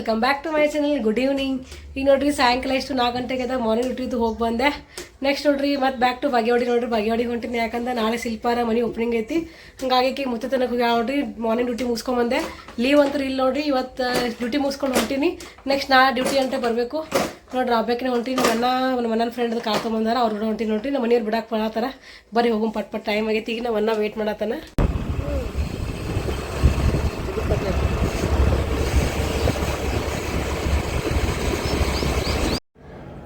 Welcome back to my channel good evening ಈಗ ನೋಡ್ರಿ ಸಾಯಂಕಾಲ ಇಷ್ಟು ನಾಲ್ಕು ಗಂಟೆಗೆ ಅದ ಮಾರ್ನಿಂಗ್ ಡ್ಯೂಟಿದು ಹೋಗಿ ಬಂದೆ. ನೆಕ್ಸ್ಟ್ ನೋಡ್ರಿ, ಮತ್ತೆ ಬ್ಯಾಕ್ ಟು ಬಗೆಯೋಡಿ ನೋಡ್ರಿ. ಬಗೆಯೋಡಿ ಹೊಂಟಿನಿ, ಯಾಕಂದ್ರೆ ನಾಳೆ ಶಿಲ್ಪಾರ ಮನೆ ಓಪನಿಂಗ್ ಐತಿ. ಹಂಗಾಗಿ ಮುತ್ತ ತನಕ ಹೋಗಿ ನೋಡ್ರಿ ಮಾರ್ನಿಂಗ್ ಡ್ಯೂಟಿ ಮುಗಿಸ್ಕೊಂಬಂದೆ ಲೀವ್ ಅಂತೂ ಇಲ್ಲಿ ನೋಡ್ರಿ, ಇವತ್ತು ಡ್ಯೂಟಿ ಮುಗಿಸ್ಕೊಂಡು ಹೊಂಟೀನಿ. ನೆಕ್ಸ್ಟ್ ನಾ ಡ್ಯೂಟಿ ಅಂತ ಬರಬೇಕು. ನೋಡ್ರಿ ಹಬ್ಬಕ್ಕೆ ಹೊಂಟೀನಿ. ನನ್ನ ನಮ್ಮ ಅಣ್ಣನ ಫ್ರೆಂಡ್ ಕಾರ್ತೊಂಬಂದಾರ ಅವ್ರು ಕೂಡ ಹೊಂಟೀನಿ ನೋಡ್ರಿ. ನಮ್ಮ ಮನೆಯವ್ರು ಬಿಡಕ್ಕೆ ಬರತ್ತಾರ. ಬರೀ ಹೋಗು ಪಟ್ ಪಟ್ ಟೈಮ್ ಆಗೈತಿ, ಈಗ ನಮ್ಮ ಅನ್ನ ವೇಟ್ ಮಾಡತ್ತಾನ.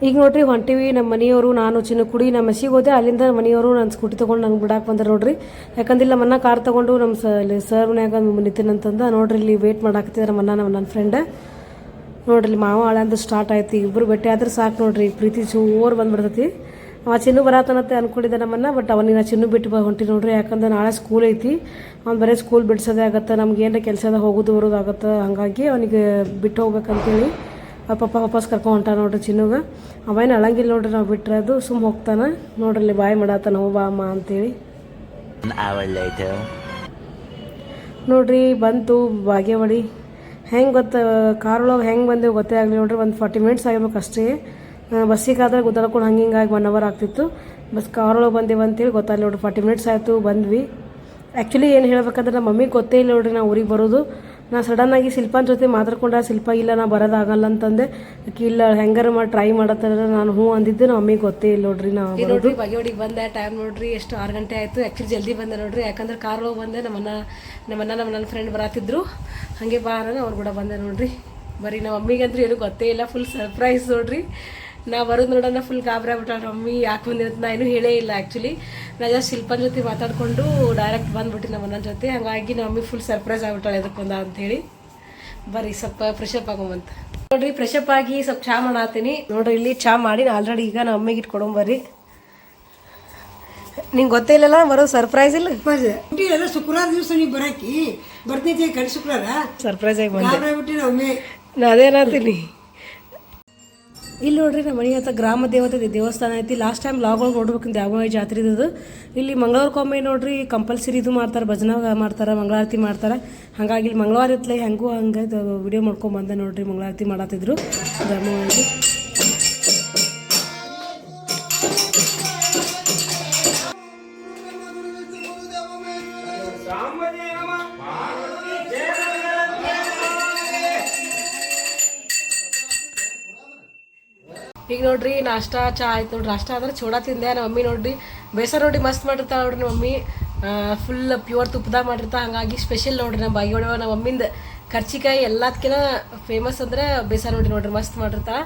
ಈಗ ನೋಡ್ರಿ, ಹೊಂಟಿವಿ, ನಮ್ಮ ಮನೆಯವರು, ನಾನು ಚಿನ್ನ ಕುಡಿ, ನಮ್ಮ ಮಸಿಗೆ ಹೋದೆ, ಅಲ್ಲಿಂದ ಮನೆಯವರು ನನ್ನ ಸ್ಕೂಟಿ ತಗೊಂಡು ನಂಗೆ ಬಿಡಾಕ್ ಬಂದ್ರೆ ನೋಡ್ರಿ. ಯಾಕಂದ್ರೆ ಇಲ್ಲಿ ಮನ್ನ ಕಾರ್ ತಗೊಂಡು ನಮ್ಮ ಸ, ಇಲ್ಲಿ ಸರ್ ಮನ್ಯಾಗ ನಿಂತೀನಿ ಅಂತಂದ, ನೋಡ್ರಿ ಇಲ್ಲಿ ವೇಟ್ ಮಾಡಾಕತ್ತಿದ್ರೆ ನಮ್ಮ ನಮ್ಮ ನನ್ನ ಫ್ರೆಂಡ್ ನೋಡ್ರಿ ಮಾವ ಅಂತ ಸ್ಟಾರ್ಟ್ ಆಯ್ತು ಇಬ್ಬರು ಭೇಟಿ ಆದ್ರೆ ಸಾಕು ನೋಡ್ರಿ, ಪ್ರೀತಿ ಜೋರ್ ಬಂದ್ಬಿಡ್ತೈತಿ ಅವ ಚಿನ್ನು ಬರತ್ತನತ್ತೆ ಅನ್ಕೊಂಡಿದ್ದೆ ನಮ್ಮನ್ನ ಬಟ್ ಅವನಿಗೆ ಚಿನ್ನು ಬಿಟ್ಟು ಹೊಂಟಿ ನೋಡ್ರಿ, ಯಾಕಂದ್ರೆ ನಾಳೆ ಸ್ಕೂಲ್ ಐತಿ. ಅವ್ನು ಬರೀ ಸ್ಕೂಲ್ ಬಿಡ್ಸೋದೇ ಆಗತ್ತೆ, ನಮ್ಗೆ ಏನಾರ ಕೆಲಸದ ಹೋಗೋದು ಬರೋದು ಆಗತ್ತೆ, ಹಂಗಾಗಿ ಅವನಿಗೆ ಬಿಟ್ಟು ಹೋಗ್ಬೇಕಂತೇಳಿ. ಆ ಪಪ್ಪ ವಾಪಸ್ ಕರ್ಕೊಂಡು ಹೊಂಟ ನೋಡ್ರಿ ಚಿನ್ನುಗ. ಅವೇನು ಅಳಂಗಿಲ್ಲ ನೋಡ್ರಿ ನಾವು ಬಿಟ್ರೆ ಅದು ಸುಮ್ಮ ಹೋಗ್ತಾನ. ನೋಡ್ರಿ ಇಲ್ಲಿ ಬಾಯ್ ಮಾಡತ್ತಾನ ಬಾ ಅಮ್ಮ ಅಂತೇಳಿ. ನೋಡ್ರಿ ಬಂತು ಬಾಗೇವಾಡಿ. ಹೆಂಗೆ ಗೊತ್ತ, ಕಾರೊಳಗೆ ಹೆಂಗೆ ಬಂದೇವು ಗೊತ್ತೇ ಆಗಲಿ ನೋಡ್ರಿ, ಒಂದು ಫಾರ್ಟಿ ಮಿನಿಟ್ಸ್ ಆಗಿರ್ಬೇಕು ಅಷ್ಟೇ. ಬಸ್ಸಿಗಾದ್ರೆ ಗೊತ್ತಾಡ್ಕೊಂಡು ಹಂಗೆ ಹಿಂಗಾಗಿ ಒನ್ ಅವರ್ ಆಗ್ತಿತ್ತು. ಬಸ್ ಕಾರೊಳಗೆ ಬಂದೇವು ಅಂತೇಳಿ ಗೊತ್ತಾಗಲಿ ನೋಡ್ರಿ ಫಾರ್ಟಿ ಮಿನಿಟ್ಸ್ ಆಯಿತು ಬಂದ್ವಿ. ಆ್ಯಕ್ಚುಲಿ ಏನು ಹೇಳ್ಬೇಕಂದ್ರೆ ನಮ್ಮ ಮಮ್ಮಿಗೆ ಗೊತ್ತೇ ಇಲ್ಲ ನೋಡ್ರಿ ನಾವು ಊರಿಗೆ ಬರೋದು. ನಾ ಸಡನ್ನಾಗಿ ಶಿಲ್ಪನ ಜೊತೆ ಮಾತಾಡ್ಕೊಂಡ ಶಿಲ್ಪ ಇಲ್ಲ ನಾ ಬರೋದಾಗಲ್ಲ ಅಂತಂದೆ. ಇಲ್ಲ ಹೆಂಗಾರ ಮಾಡಿ ಟ್ರೈ ಮಾಡತ್ತಾರ ನಾನು ಹ್ಞೂ ಅಂದಿದ್ದು ನಮ್ಮ ಮಮ್ಮಿಗೆ ಗೊತ್ತೇ ಇಲ್ಲ ನೋಡ್ರಿ ನಾವು ನೋಡ್ರಿ ಬಾಗೇವಾಡಿಗೆ ಬಂದೆ ಟೈಮ್ ನೋಡ್ರಿ ಎಷ್ಟು ಆರು ಗಂಟೆ ಆಯಿತು. ಆ್ಯಕ್ಚುಲಿ ಜಲ್ದಿ ಬಂದೆ ನೋಡ್ರಿ. ಯಾಕಂದ್ರೆ ಕಾರ್ ಹೋಗಿ ಬಂದೆ ನಮ್ಮನ್ನ ನಮ್ಮನ್ನ ನಮ್ಮ ನನ್ನ ಫ್ರೆಂಡ್ ಬರತ್ತಿದ್ರು ಹಾಗೆ ಬಾರ ಅವ್ರು ಕೂಡ ಬಂದೆ ನೋಡ್ರಿ. ಬರೀ ನಮ್ಮ ಮಮ್ಮಿಗಂತೂ ಏನು ಗೊತ್ತೇ ಇಲ್ಲ ಫುಲ್ ಸರ್ಪ್ರೈಸ್ ನೋಡ್ರಿ. ನಾ ಬರೋದು ನೋಡೋಣ ಫುಲ್ ಗಾಬರಿ ಆಗ್ಬಿಟ್ಟು ಮಮ್ಮಿ ಯಾಕೆ ಬಂದಿರುತ್ತೆ ನಾ ಏನೂ ಹೇಳೇ ಇಲ್ಲ ಆ್ಯಕ್ಚುಲಿ ನಾ ಜಸ್ಟ್ ಶಿಲ್ಪನ ಜೊತೆ ಮಾತಾಡಿಕೊಂಡು ಡೈರೆಕ್ಟ್ ಬಂದ್ಬಿಟ್ಟು ನಮ್ಮ ನನ್ನ ಜೊತೆ. ಹಂಗಾಗಿ ನಮ್ಮ ಮಮ್ಮಿ ಫುಲ್ ಸರ್ಪ್ರೈಸ್ ಆಗ್ಬಿಟ್ಟಾಳೆ ಅದಕ್ಕೊಂದ ಬಂದ ಅಂತೇಳಿ. ಬರ್ರಿ ಸ್ವಲ್ಪ ಫ್ರೆಶ್ ಅಪ್ ಆಗೋಮಂತ. ನೋಡ್ರಿ ಫ್ರೆಶ್ ಅಪ್ ಆಗಿ ಸ್ವಲ್ಪ ಚಾ ಮಾಡಾತೀನಿ. ನೋಡ್ರಿ ಇಲ್ಲಿ ಚಾ ಮಾಡಿ ಆಲ್ರೆಡಿ ಈಗ ನಮ್ಮ ಅಮ್ಮಿಗೆ ಇಟ್ಕೊಡಂಬರ್ರಿ ನಿಂಗೆ ಗೊತ್ತೇ ಇಲ್ಲಲ್ಲ ಬರೋ ಸರ್ಪ್ರೈಸ್ ಇಲ್ಲ? ಎಲ್ಲ ಶುಕ್ರವಾರ ದಿವಸ ನೀವು ಬರಾಕಿ. ಬರ್ತೀನಿ ಕಡೆ ಶುಕ್ರವಾರ? ಸರ್ಪ್ರೈಸ್ ಆಗಿ ಬಂದೆ. ಗಾಬರಿ ಬಿಟ್ಟು ಒಮ್ಮೆ ನಾ ಅದೇನಾತೀನಿ ಇಲ್ಲಿ ನೋಡ್ರಿ ನಮ್ಮ ಮನೆ ಹತ್ರ ಗ್ರಾಮ ದೇವತೆ ದೇವಸ್ಥಾನ ಐತಿ. ಲಾಸ್ಟ್ ಟೈಮ್ ಲಾಗ್ ಒಳಗೆ ನೋಡ್ಬೇಕಂತ ಯಾವ ಜಾತ್ರೆ ಇದು ಇಲ್ಲಿ ಮಂಗಳವಾರಕ್ಕೊಮ್ಮೆ ನೋಡ್ರಿ ಕಂಪಲ್ಸರಿ ಇದು ಮಾಡ್ತಾರೆ, ಭಜನ ಮಾಡ್ತಾರೆ, ಮಂಗಳಾರತಿ ಮಾಡ್ತಾರೆ. ಹಾಗಾಗಿ ಇಲ್ಲಿ ಮಂಗಳವಾರ ಇತ್ತಲೇ ಹೆಂಗೂ ಹಂಗೆ ವಿಡಿಯೋ ಮಾಡ್ಕೊಂಡು ಬಂದೆ ನೋಡ್ರಿ, ಮಂಗಳಾರತಿ ಮಾಡತ್ತಿದ್ರು ಗ್ರಾಮವಾಗಿ ಈಗ ನೋಡ್ರಿ ನಾಷ್ಟ, ಚಾ ಆಯ್ತು ನೋಡ್ರಿ. ನಾಷ್ಟ ಅಂದ್ರೆ ಚೂಡ ತಿಂದೆ. ನಮ್ಮ ಮಮ್ಮಿ ನೋಡ್ರಿ, ಬೇಸರ ರೊಟ್ಟಿ ಮಸ್ತ್ ಮಾಡಿರ್ತಾಳೆ ನೋಡ್ರಿ ನಮ್ಮ ಮಮ್ಮಿ. ಫುಲ್ ಪ್ಯೂರ್ ತುಪ್ಪದಾಗ ಮಾಡಿರ್ತಾ ಹಂಗಾಗಿ ಸ್ಪೆಷಲ್ ನೋಡ್ರಿ ನಮ್ಮ ಬಾಗಿ ಹೊಡೆವ ನಮ್ಮ ಮಮ್ಮಿಂದ. ಕರ್ಚಿಕಾಯಿ ಎಲ್ಲದಕ್ಕಿಂತ ಫೇಮಸ್ ಅಂದ್ರೆ ಬೇಸರ ನೋಡ್ರಿ ನೋಡ್ರಿ, ಮಸ್ತ್ ಮಾಡಿರ್ತಾ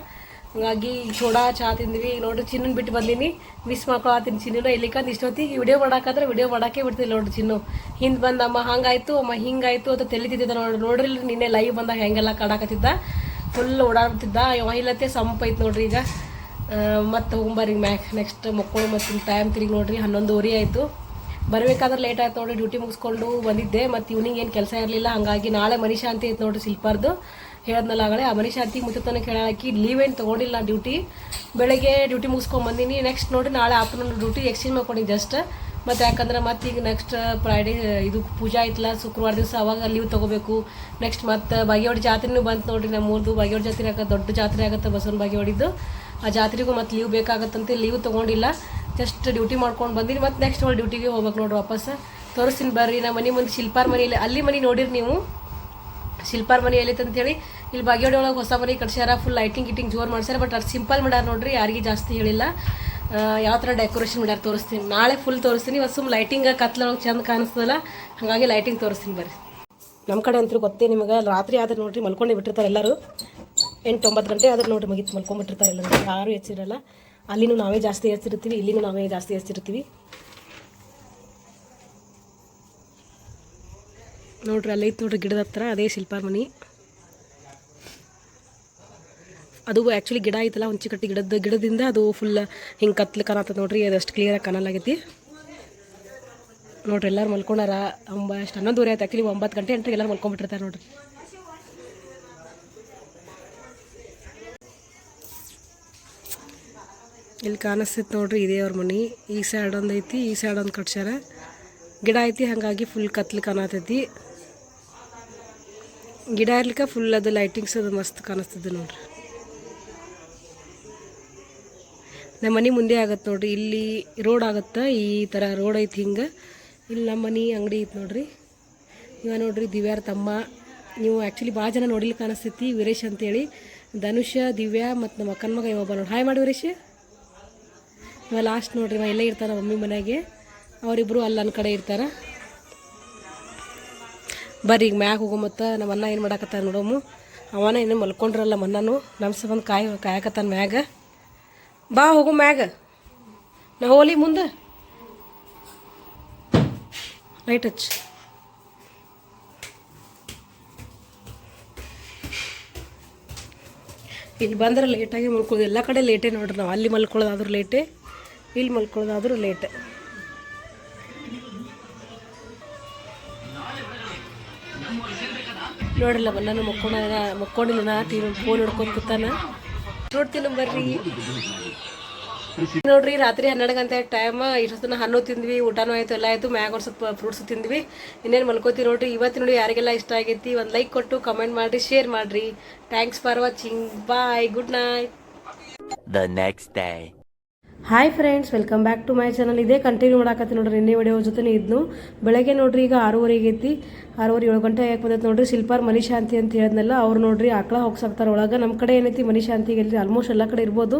ಹಂಗಾಗಿ ಚೋಡಾ, ಚಾ ತಿಂದ್ವಿ. ಈಗ ನೋಡ್ರಿ ಚಿನ್ನ ಬಿಟ್ಟು ಬಂದೀನಿ. ಮಿಸ್ ಮಾಡ್ಕೊಳತ್ತೀನಿ ಚಿನ್ನ ಇಲ್ಲಿಕಂದ್ ಇಷ್ಟೊತ್ತಿಗೆ ವಿಡಿಯೋ ಮಾಡಾಕಂದ್ರೆ ವಿಡಿಯೋ ಮಾಡಾಕೆ ಬಿಡ್ತಿಲ್ಲ ನೋಡ್ರಿ ಚಿನ್ನು. ಹಿಂದೆ ಬಂದಮ್ಮ ಹಂಗಾಯ್ತು, ಅಮ್ಮ ಹಿಂಗಾಯ್ತು ಅಂತ ತಿಳಿತಿದ್ದ ನೋಡ್ರಿ. ನೋಡ್ರಿ ನಿನ್ನೆ ಲೈವ್ ಬಂದಾಗ ಹೆಂಗೆಲ್ಲ ಕಾಡಾಕತ್ತಿದ್ದ. ಫುಲ್ ಇವ ಇಲ್ಲತ್ತೆ, ಸಂಪ ಐತೆ ನೋಡ್ರಿ ಈಗ. ಮತ್ತೆ ಹೋಗ್ಬಾರಿ ಮ್ಯಾಕ್. ನೆಕ್ಸ್ಟ್ ಮಕ್ಕಳು ಮತ್ತು ಟೈಮ್ ತಿರುಗಿ ನೋಡ್ರಿ, ಹನ್ನೊಂದುವರೆ ಆಯಿತು. ಬರಬೇಕಾದ್ರೆ ಲೇಟ್ ಆಯ್ತು ನೋಡ್ರಿ ಡ್ಯೂಟಿ ಮುಗಿಸ್ಕೊಂಡು ಬಂದಿದ್ದೆ. ಮತ್ತು ಇವ್ನಿಂಗ್ ಏನು ಕೆಲಸ ಇರಲಿಲ್ಲ. ಹಾಗಾಗಿ ನಾಳೆ ಮನಿಶಾಂತಿ ಐತೆ ನೋಡ್ರಿ ಶಿಲ್ಪಾರ್ದು. ಹೇಳದ್ನಲ್ಲ ಆಗಲೇ, ಆ ಮನಿಶಾಂತಿ ಮುತ್ತ ತನಕ ಹೇಳಾಕಿ ಲೀವ್ ಏನು ತೊಗೊಂಡಿಲ್ಲ ಡ್ಯೂಟಿ ಬೆಳಗ್ಗೆ ಡ್ಯೂಟಿ ಮುಗಿಸ್ಕೊಂಡು ಬಂದೀನಿ. ನೆಕ್ಸ್ಟ್ ನೋಡಿ ನಾಳೆ ಆಫ್ಟರ್ನೂನ್ ಡ್ಯೂಟಿ ಎಕ್ಸ್ಚೇಂಜ್ ಮಾಡ್ಕೊಂಡಿದ್ದೆ ಜಸ್ಟ್ ಮತ್ತು ಯಾಕಂದ್ರೆ ಮತ್ತೆ ಈಗ ನೆಕ್ಸ್ಟ್ ಫ್ರೈಡೇ ಇದು ಪೂಜಾ ಐತಲ್ಲ, ಶುಕ್ರವಾರ ದಿವಸ ಅವಾಗ ಲೀವ್ ತೊಗೋಬೇಕು. ನೆಕ್ಸ್ಟ್ ಮತ್ತೆ ಬಾಗೇವಾಡಿ ಜಾತ್ರೆನೂ ಬಂತು ನೋಡ್ರಿ ನಮ್ಮ ಊರ್ದು ಬಾಗೇವಾಡಿ ಜಾತ್ರೆ ಆಗತ್ತೆ ದೊಡ್ಡ ಜಾತ್ರೆ ಆಗುತ್ತೆ ಬಸವನ ಬಾಗೇವಾಡಿದ್ದು ಆ ಜಾತ್ರೆಗೂ ಮತ್ತೆ ಲೀವ್ ಬೇಕಾಗತ್ತಂತೆ. ಲೀವ್ ತೊಗೊಂಡಿಲ್ಲ. ಜಸ್ಟ್ ಡ್ಯೂಟಿ ಮಾಡ್ಕೊಂಡು ಬಂದಿರಿ ಮತ್ತು ನೆಕ್ಸ್ಟ್ ಒಳಗೆ ಡ್ಯೂಟಿಗೆ ಹೋಗ್ಬೇಕು ನೋಡ್ರಿ ವಾಪಸ್. ತೋರಿಸ್ತೀನಿ ಬರ್ರಿ. ನಮ್ಮ ಮನೆ ಮುಂದೆ ಶಿಲ್ಪಾರ್ ಮನೆಯಲ್ಲಿ ಅಲ್ಲಿ ಮನೆ ನೋಡಿರಿ ನೀವು. ಶಿಲ್ಪಾರ್ ಮನೆ ಅಂತ ಅಂತೇಳಿ ಇಲ್ಲಿ ಬಾಗೇವಾಡಿ ಒಳಗೆ ಹೊಸ ಮನೆ ಕಟ್ಸ್ಯಾರ. ಫುಲ್ ಲೈಟಿಂಗ್ ಗಿಟಿಂಗ್ ಜೋರು ಮಾಡ್ಸ್ಯಾರ. ಬಟ್ ಅದು ಸಿಂಪಲ್ ಮಾಡ್ಯಾರ ನೋಡ್ರಿ. ಯಾರಿಗೆ ಜಾಸ್ತಿ ಹೇಳಿಲ್ಲ. ಯಾವ ಥರ ಡೆಕೋರೇಷನ್ ಮಾಡ್ಯಾರ ತೋರಿಸ್ತೀನಿ. ನಾಳೆ ಫುಲ್ ತೋರಿಸ್ತೀನಿ. ಇವತ್ತು ಸುಮ್ಮನೆ ಲೈಟಿಂಗ್ ಕತ್ಲೊಳಗೆ ಚಂದ ಕಾಣಿಸ್ತದಲ್ಲ, ಹಾಗಾಗಿ ಲೈಟಿಂಗ್ ತೋರಿಸ್ತೀನಿ ಬರ್ರಿ. ನಮ್ಮ ಕಡೆ ಅಂತೂ ಗೊತ್ತೇ ನಿಮಗೆ, ರಾತ್ರಿ ಆದ್ರೆ ನೋಡ್ರಿ ಮಲ್ಕೊಂಡೇ ಬಿಟ್ಟಿರ್ತಾರೆ ಎಲ್ಲರೂ. ಎಂಟು ಒಂಬತ್ತು ಗಂಟೆ ಆದ್ರೆ ನೋಡ್ರಿ ಮುಗಿತು ಮಲ್ಕೊಂಡ್ಬಿಟ್ಟಿರ್ತಾರೆ ಎಲ್ಲರೂ. ಯಾರೂ ಹೆಚ್ಚಿರಲ್ಲ ಅಲ್ಲಿನೂ ನಾವೇ ಜಾಸ್ತಿ ಹೆಚ್ಚಿರ್ತೀವಿ ಇಲ್ಲಿನೂ ನಾವೇ ಜಾಸ್ತಿ ಹೆಚ್ಚಿರ್ತೀವಿ ನೋಡ್ರಿ ಅಲ್ಲೈತೆ ನೋಡ್ರಿ ಗಿಡದ ಹತ್ರ, ಅದೇ ಶಿಲ್ಪಾರ್ ಮನಿ ಅದು ಆ್ಯಕ್ಚುಲಿ ಗಿಡ ಐತಲ್ಲ ಹುಂಚಿಕಟ್ಟಿ ಗಿಡದ, ಗಿಡದಿಂದ ಅದು ಫುಲ್ ಹಿಂಗೆ ಕತ್ಲು ಕಾಣತ್ತದ ನೋಡ್ರಿ, ಅದು ಅದಷ್ಟು ಕ್ಲಿಯರಾಗಿ ಕಾಣಲಾಗೈತಿ ನೋಡ್ರಿ, ಎಲ್ಲರೂ ಮಲ್ಕೊಂಡಾರ? ಒಂಬ ಎಷ್ಟು ಹನ್ನೊಂದುವರೆ ಆಯ್ತು ಆ್ಯಕ್ಚುಲಿ ಒಂಬತ್ತು ಗಂಟೆ ಎಂಟ್ರಿಗೆ ಎಲ್ಲರೂ ಮಲ್ಕೊಂಡ್ಬಿಟ್ಟಿರ್ತಾರೆ ನೋಡ್ರಿ. ಇಲ್ಲಿ ಕಾಣಿಸ್ತೈತೆ ನೋಡ್ರಿ, ಇದೇ ಅವ್ರ ಮನೆ. ಈ ಸೈಡ್ ಒಂದು ಐತಿ, ಈ ಸೈಡ್ ಒಂದು ಕಟ್ಸ್ಯಾರ. ಗಿಡ ಐತಿ, ಹಾಗಾಗಿ ಫುಲ್ ಕತ್ಲು ಕಾಣತೈತಿ ಗಿಡ ಇರ್ಲಿಕ್ಕೆ ಫುಲ್ ಅದು ಲೈಟಿಂಗ್ಸ್ ಅದು ಮಸ್ತ್ ಕಾಣಿಸ್ತದೆ ನೋಡ್ರಿ. ನಮ್ಮ ಮನೆ ಮುಂದೆ ಆಗತ್ತೆ ನೋಡ್ರಿ. ಇಲ್ಲಿ ರೋಡ್ ಆಗತ್ತೆ? ಈ ಥರ ರೋಡ್ ಐತಿ ಹಿಂಗೆ. ಇಲ್ಲಿ ನಮ್ಮ ಮನೆ ಅಂಗಡಿ ಐತೆ ನೋಡ್ರಿ. ಇವ ನೋಡ್ರಿ ದಿವ್ಯಾರ ತಮ್ಮ. ನೀವು ಆ್ಯಕ್ಚುಲಿ ಭಾಳ ಜನ ನೋಡಿಲಿ ಕಾಣಿಸ್ತೈತಿ. ವೀರೇಶ್ ಅಂತೇಳಿ. ಧನುಷ, ದಿವ್ಯಾ ಮತ್ತು ನಮ್ಮ ಅಕ್ಕನ ಮಗ ಇವಾಗ ನೋಡಿ ಹಾಯ್ ಮಾಡಿ ವೀರೇಶ್. ಇವ ಲಾಸ್ಟ್ ನೋಡ್ರಿ, ಇವ ಎಲ್ಲೇ ಇರ್ತಾರೆ ಮಮ್ಮಿ ಮನೆಗೆ. ಅವರಿಬ್ಬರು ಅಲ್ಲಿ ನನ್ನ ಕಡೆ ಇರ್ತಾರೆ. ಬರ್ರಿ, ಈಗ ಮ್ಯಾಗ ಹೋಗೋ ಮತ್ತು ನಮ್ಮ ಅನ್ನ ಏನು ಮಾಡಾಕತ್ತಾನ ನೋಡೋಮು. ಅವನ ಏನು ಮಲ್ಕೊಂಡ್ರಲ್ಲ ಮನ್ನನು ನಮ್ಮ ಸಂಬಂಧ ಕಾಯಿ, ಕಾಯಕತ್ತಾನ ಮ್ಯಾಗ. ಬಾ ಹೋಗು ಮ್ಯಾಗ. ನಾ ಹೋಲಿ ಮುಂದೆ. ಲೈಟ್ ಹಚ್ ಇಲ್ಲಿ ಬಂದ್ರೆ ಲೇಟಾಗಿ ಮಲ್ಕೊಳ್ಳೋದು. ಎಲ್ಲ ಕಡೆ ಲೇಟೇ ನೋಡ್ರಿ ನಾವು. ಅಲ್ಲಿ ಮಲ್ಕೊಳ್ಳೋದಾದ್ರೂ ಲೇಟೇ ಇಲ್ಲಿ ಮಲ್ಕೊಳ್ಳೋದಾದ್ರೂ ಲೇಟೇ ನೋಡಿಲ್ಲ ನಾನು ಮಕ್ಕೊಂಡ ಮಕ್ಕೊಂಡಿಲ್ಲ ಟಿ ಫೋನ್ ಹಿಡ್ಕೊಂಡು ಕೂತಾನ. ನೋಡ್ತೀನಿ ಬರ್ರಿ. ನೋಡ್ರಿ, ರಾತ್ರಿ ಹನ್ನೆರಡು ಗಂಟೆ ಟೈಮ್ ಇಷ್ಟೊತ್ತನ ಹಣ್ಣು ತಿಂದ್ವಿ, ಊಟನೂ ಆಯ್ತು, ಎಲ್ಲ ಆಯ್ತು. ಮ್ಯಾಗ ಒಂದು ಸ್ವಲ್ಪ ಫ್ರೂಟ್ಸ್ ತಿಂದ್ವಿ. ಇನ್ನೇನು ಮಲ್ಕೋತೀವಿ ನೋಡ್ರಿ ಇವತ್ತು ನೋಡಿ ಯಾರಿಗೆಲ್ಲ ಇಷ್ಟ ಆಗೈತಿ, ಒಂದು ಲೈಕ್ ಕೊಟ್ಟು ಕಮೆಂಟ್ ಮಾಡ್ರಿ ಶೇರ್ ಮಾಡ್ರಿ. Thanks for watching bye good night the next day. Hi friends welcome back to my channel ಇದೇ ಕಂಟಿನ್ಯೂ ಮಾಡಾಕತ್ತಿ ನೋಡ್ರಿ ನಿನ್ನೆ ವಿಡಿಯೋ ಜೊತೆ ಇದ್ನು. ಬೆಳಗ್ಗೆ ನೋಡ್ರಿ ಈಗ ಆರೂವರೆಗೆ ಐತಿ. ಆರೂವರೆ ಏಳು ಗಂಟೆ ಯಾಕೆ ಬಂದೈತೆ ನೋಡ್ರಿ. ಶಿಲ್ಪಾರ್ ಮನಿಶಾಂತಿ ಅಂತ ಹೇಳಿದ್ನಲ್ಲ, ಅವ್ರು ನೋಡ್ರಿ ಆಕಳ ಹೋಗ್ಸಾಕ್ತಾರೆ ಒಳಗೆ. ನಮ್ಮ ಕಡೆ ಏನೈತಿ ಮನಿಶಾಂತಿಗೆ ಎಲ್ಲಿ ಆಲ್ಮೋಸ್ಟ್ ಎಲ್ಲ ಕಡೆ ಇರ್ಬೋದು.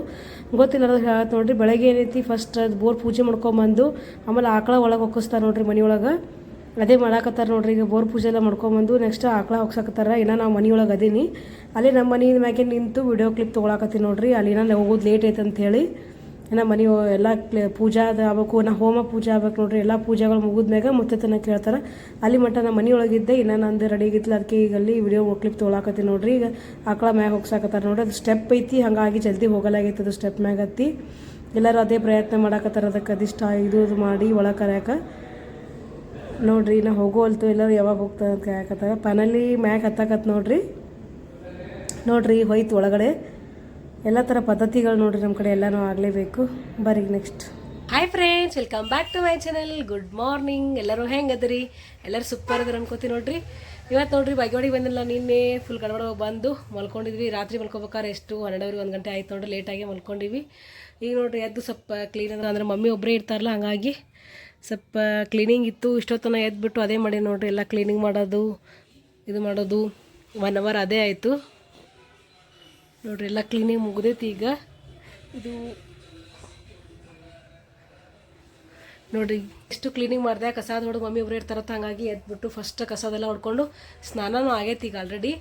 ಗೊತ್ತಿಲ್ಲ ಹೇಳತ್ತೆ ನೋಡ್ರಿ, ಬೆಳಗ್ಗೆ ಏನೈತಿ ಫಸ್ಟ್ ಬೋರ್ ಪೂಜೆ ಮಾಡ್ಕೊಂಬಂದು, ಆಮೇಲೆ ಆಕಳ ಒಳಗೆ ಹೋಗಿಸ್ತಾರೆ ನೋಡ್ರಿ ಮನೆಯೊಳಗೆ ಅದೇ ಮಾಡಾಕತ್ತಾರ ನೋಡ್ರಿ ಈಗ ಬೋರ್ ಪೂಜೆ ಎಲ್ಲ ಮಾಡ್ಕೊಂಬಂದು ನೆಕ್ಸ್ಟ್ ಆಕಳ ಹೋಗ್ಸಾಕತ್ತಾರ ಇನ್ನ ನಾವು ಮನೆಯೊಳಗೆ ಅದೀನಿ. ಅಲ್ಲಿ ನಮ್ಮ ಮನೆ ಮ್ಯಾಗೆ ನಿಂತು ವಿಡಿಯೋ ಕ್ಲಿಪ್ ತೊಗೊಳಕತ್ತೀನಿ ನೋಡ್ರಿ. ಅಲ್ಲಿ ನಾನು ಹೋಗೋದು ಲೇಟ್ ಐತೆ ಅಂತ ಹೇಳಿ ಇನ್ನು ಮನೆ ಎಲ್ಲ ಪೂಜಾ ಅದ ಆಗ್ಬೇಕು ನಾ ಹೋಮ ಪೂಜೆ ಆಗ್ಬೇಕು ನೋಡ್ರಿ, ಎಲ್ಲ ಪೂಜೆಗಳು ಮುಗಿದ್ಮ್ಯಾಗ ತನ ಕೇಳ್ತಾರೆ. ಅಲ್ಲಿ ಮಟ್ಟ ನಮ್ಮ ಮನೆಯೊಳಗಿದ್ದೆ, ಇನ್ನು ನಂದು ರೆಡಿ ಆಗಿತ್ತಲ್ಲ ಅದಕ್ಕೆ ಈಗ ಅಲ್ಲಿ ವಿಡಿಯೋ ಕ್ಲಿಪ್ ತೊಗೊಳಕತ್ತೀನಿ ನೋಡ್ರಿ. ಈಗ ಆಕಳ ಮ್ಯಾಗ ಹೋಗ್ಸಾಕತ್ತಾರ ನೋಡ್ರಿ, ಅದು ಸ್ಟೆಪ್ ಐತಿ, ಹಾಗಾಗಿ ಜಲ್ದಿ ಹೋಗಲಾಗೈತೆ ಅದು ಸ್ಟೆಪ್ ಮ್ಯಾಗ ಹತ್ತಿ ಎಲ್ಲರೂ ಅದೇ ಪ್ರಯತ್ನ ಮಾಡಾಕತ್ತಾರ ಅದಕ್ಕೆ ಅದಿಷ್ಟ ಇದು ಇದು ಮಾಡಿ ಒಳಗೆ ಕರ್ಯಾಕ. ನೋಡ್ರಿ ನಾ ಹೋಗೋಲ್ತು ಎಲ್ಲರೂ ಯಾವಾಗ ಹೋಗ್ತಾರೆ ಅಂತ ಕಾಯಕತ್ತಾರ ಪನಲ್ಲಿ ಮ್ಯಾಗ ಹತ್ತಾಕತ್ ನೋಡ್ರಿ. ನೋಡ್ರಿ, ಹೋಯ್ತು ಒಳಗಡೆ. ಎಲ್ಲ ಥರ ಪದ್ಧತಿಗಳು ನೋಡ್ರಿ ನಮ್ಮ ಕಡೆ ಎಲ್ಲನೂ ಆಗಲೇಬೇಕು. ಬರೀ next hi friends welcome back to my channel good morning ಎಲ್ಲರೂ ಹೆಂಗೆ ಅದರಿ ಎಲ್ಲರೂ ಸೂಪರ್ ಅದ್ರ ಅನ್ಕೋತೀನಿ ನೋಡ್ರಿ. ಇವತ್ತು ನೋಡ್ರಿ ಬಾಗಿವಾಡಿಗೆ ಬಂದಿಲ್ಲ ನಿನ್ನೆ. ಫುಲ್ ಗಡಬಡ ಬಂದು ಮಲ್ಕೊಂಡಿದ್ವಿ. ರಾತ್ರಿ ಮಲ್ಕೋಬೇಕಾದ್ರೆ ಎಷ್ಟು? ಹನ್ನೆರಡುವರೆ ಒಂದು ಗಂಟೆ ಆಯ್ತು ನೋಡ್ರಿ. ಲೇಟಾಗಿ ಮಲ್ಕೊಂಡಿವಿ ಈಗ ನೋಡ್ರಿ ಎದ್ದು ಸ್ವಲ್ಪ ಕ್ಲೀನ್ ಅಂದ್ರೆ ಅಂದ್ರೆ ಮಮ್ಮಿ ಒಬ್ಬರೇ ಇರ್ತಾರಲ್ಲ, ಹಾಗಾಗಿ ಸ್ವಲ್ಪ ಕ್ಲೀನಿಂಗ್ ಇತ್ತು. ಇಷ್ಟೊತ್ತನ ಎದ್ಬಿಟ್ಟು ಅದೇ ಮಾಡಿ ನೋಡ್ರಿ. ಎಲ್ಲ ಕ್ಲೀನಿಂಗ್ ಮಾಡೋದು, ಇದು ಮಾಡೋದು. ಒನ್ ಅವರ್ ಅದೇ ಆಯಿತು. ನೋಡ್ರಿ, ಎಲ್ಲ ಕ್ಲೀನಿಂಗ್ ಮುಗ್ದೈತಿ ಈಗ. ಇದು ನೋಡ್ರಿ ಎಷ್ಟು ಕ್ಲೀನಿಂಗ್ ಮಾಡಿದೆ ಕಸ ಹೊಡೆದು ಮಮ್ಮಿ ಒಬ್ಬರು ಇರ್ತಾರತ್ತ ಹಾಗಾಗಿ ಎದ್ಬಿಟ್ಟು ಫಸ್ಟ್ ಕಸದೆಲ್ಲ ಹೊಡ್ಕೊಂಡು ಸ್ನಾನನೂ ಆಗೈತಿ ಈಗ ಆಲ್ರೆಡಿ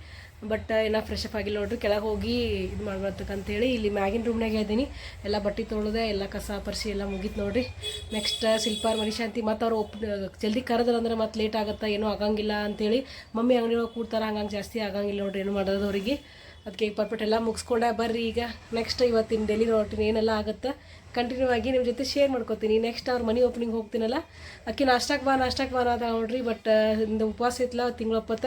ಬಟ್ ಏನೋ ಫ್ರೆಶ್ ಅಪ್ ಆಗಿಲ್ಲ ನೋಡ್ರಿ, ಕೆಳಗೆ ಹೋಗಿ ಇದು ಮಾಡ್ಬೇಕಂತೇಳಿ ಇಲ್ಲಿ ಮ್ಯಾಗಿನ ರೂಮ್ನಾಗೆ ಇದ್ದೀನಿ ಎಲ್ಲ ಬಟ್ಟೆ ತೊಳೆದೆ, ಎಲ್ಲ ಕಸ ಪರಿಸಿ ಎಲ್ಲ ಮುಗೀತು ನೋಡ್ರಿ. ನೆಕ್ಸ್ಟ್ ಶಿಲ್ಪಾರ್ ಮನಿಶಾಂತಿ ಮತ್ತು ಅವ್ರು ಒಪ್, ಜಲ್ದಿ ಕರೆದ್ರಂದ್ರೆ ಮತ್ತೆ ಲೇಟ್ ಆಗುತ್ತಾ, ಏನೂ ಆಗಂಗಿಲ್ಲ ಅಂತೇಳಿ ಮಮ್ಮಿ ಅಂಗಡಿ ಒಳಗೆ ಕೂಡ್ತಾರೆ, ಹಂಗಂಗೆ ಜಾಸ್ತಿ ಆಗಂಗಿಲ್ಲ ನೋಡ್ರಿ, ಏನು ಮಾಡೋದು ಅವರಿಗೆ. ಅದಕ್ಕೆ ಈಗ ಪರ್ಫೆಕ್ಟ್ ಎಲ್ಲ ಮುಗಿಸ್ಕೊಂಡೆ ಬರ್ರಿ ಈಗ. ನೆಕ್ಸ್ಟ್ ಇವತ್ತಿನ ಡೈಲಿ ರೋಟಿನ್ ಏನೆಲ್ಲ ಆಗುತ್ತೆ ಕಂಟಿನ್ಯೂ ಆಗಿ ನಿಮ್ಮ ಜೊತೆ ಶೇರ್ ಮಾಡ್ಕೋತೀನಿ. ನೆಕ್ಸ್ಟ್ ಅವ್ರ ಮನಿ ಓಪನಿಂಗ್ ಹೋಗ್ತೀನಲ್ಲ, ಅಕ್ಕಿ ನಾಷ್ಟಕ್ಕೆ ಬಾ ನಾಷ್ಟಕ್ಕೆ ಬಾ ಅಂತ ನೋಡ್ರಿ ಬಟ್ ಇಂದ ಉಪವಾಸ ಇತ್ತಲ್ಲ ತಿಂಗಳಪ್ಪತ್ತ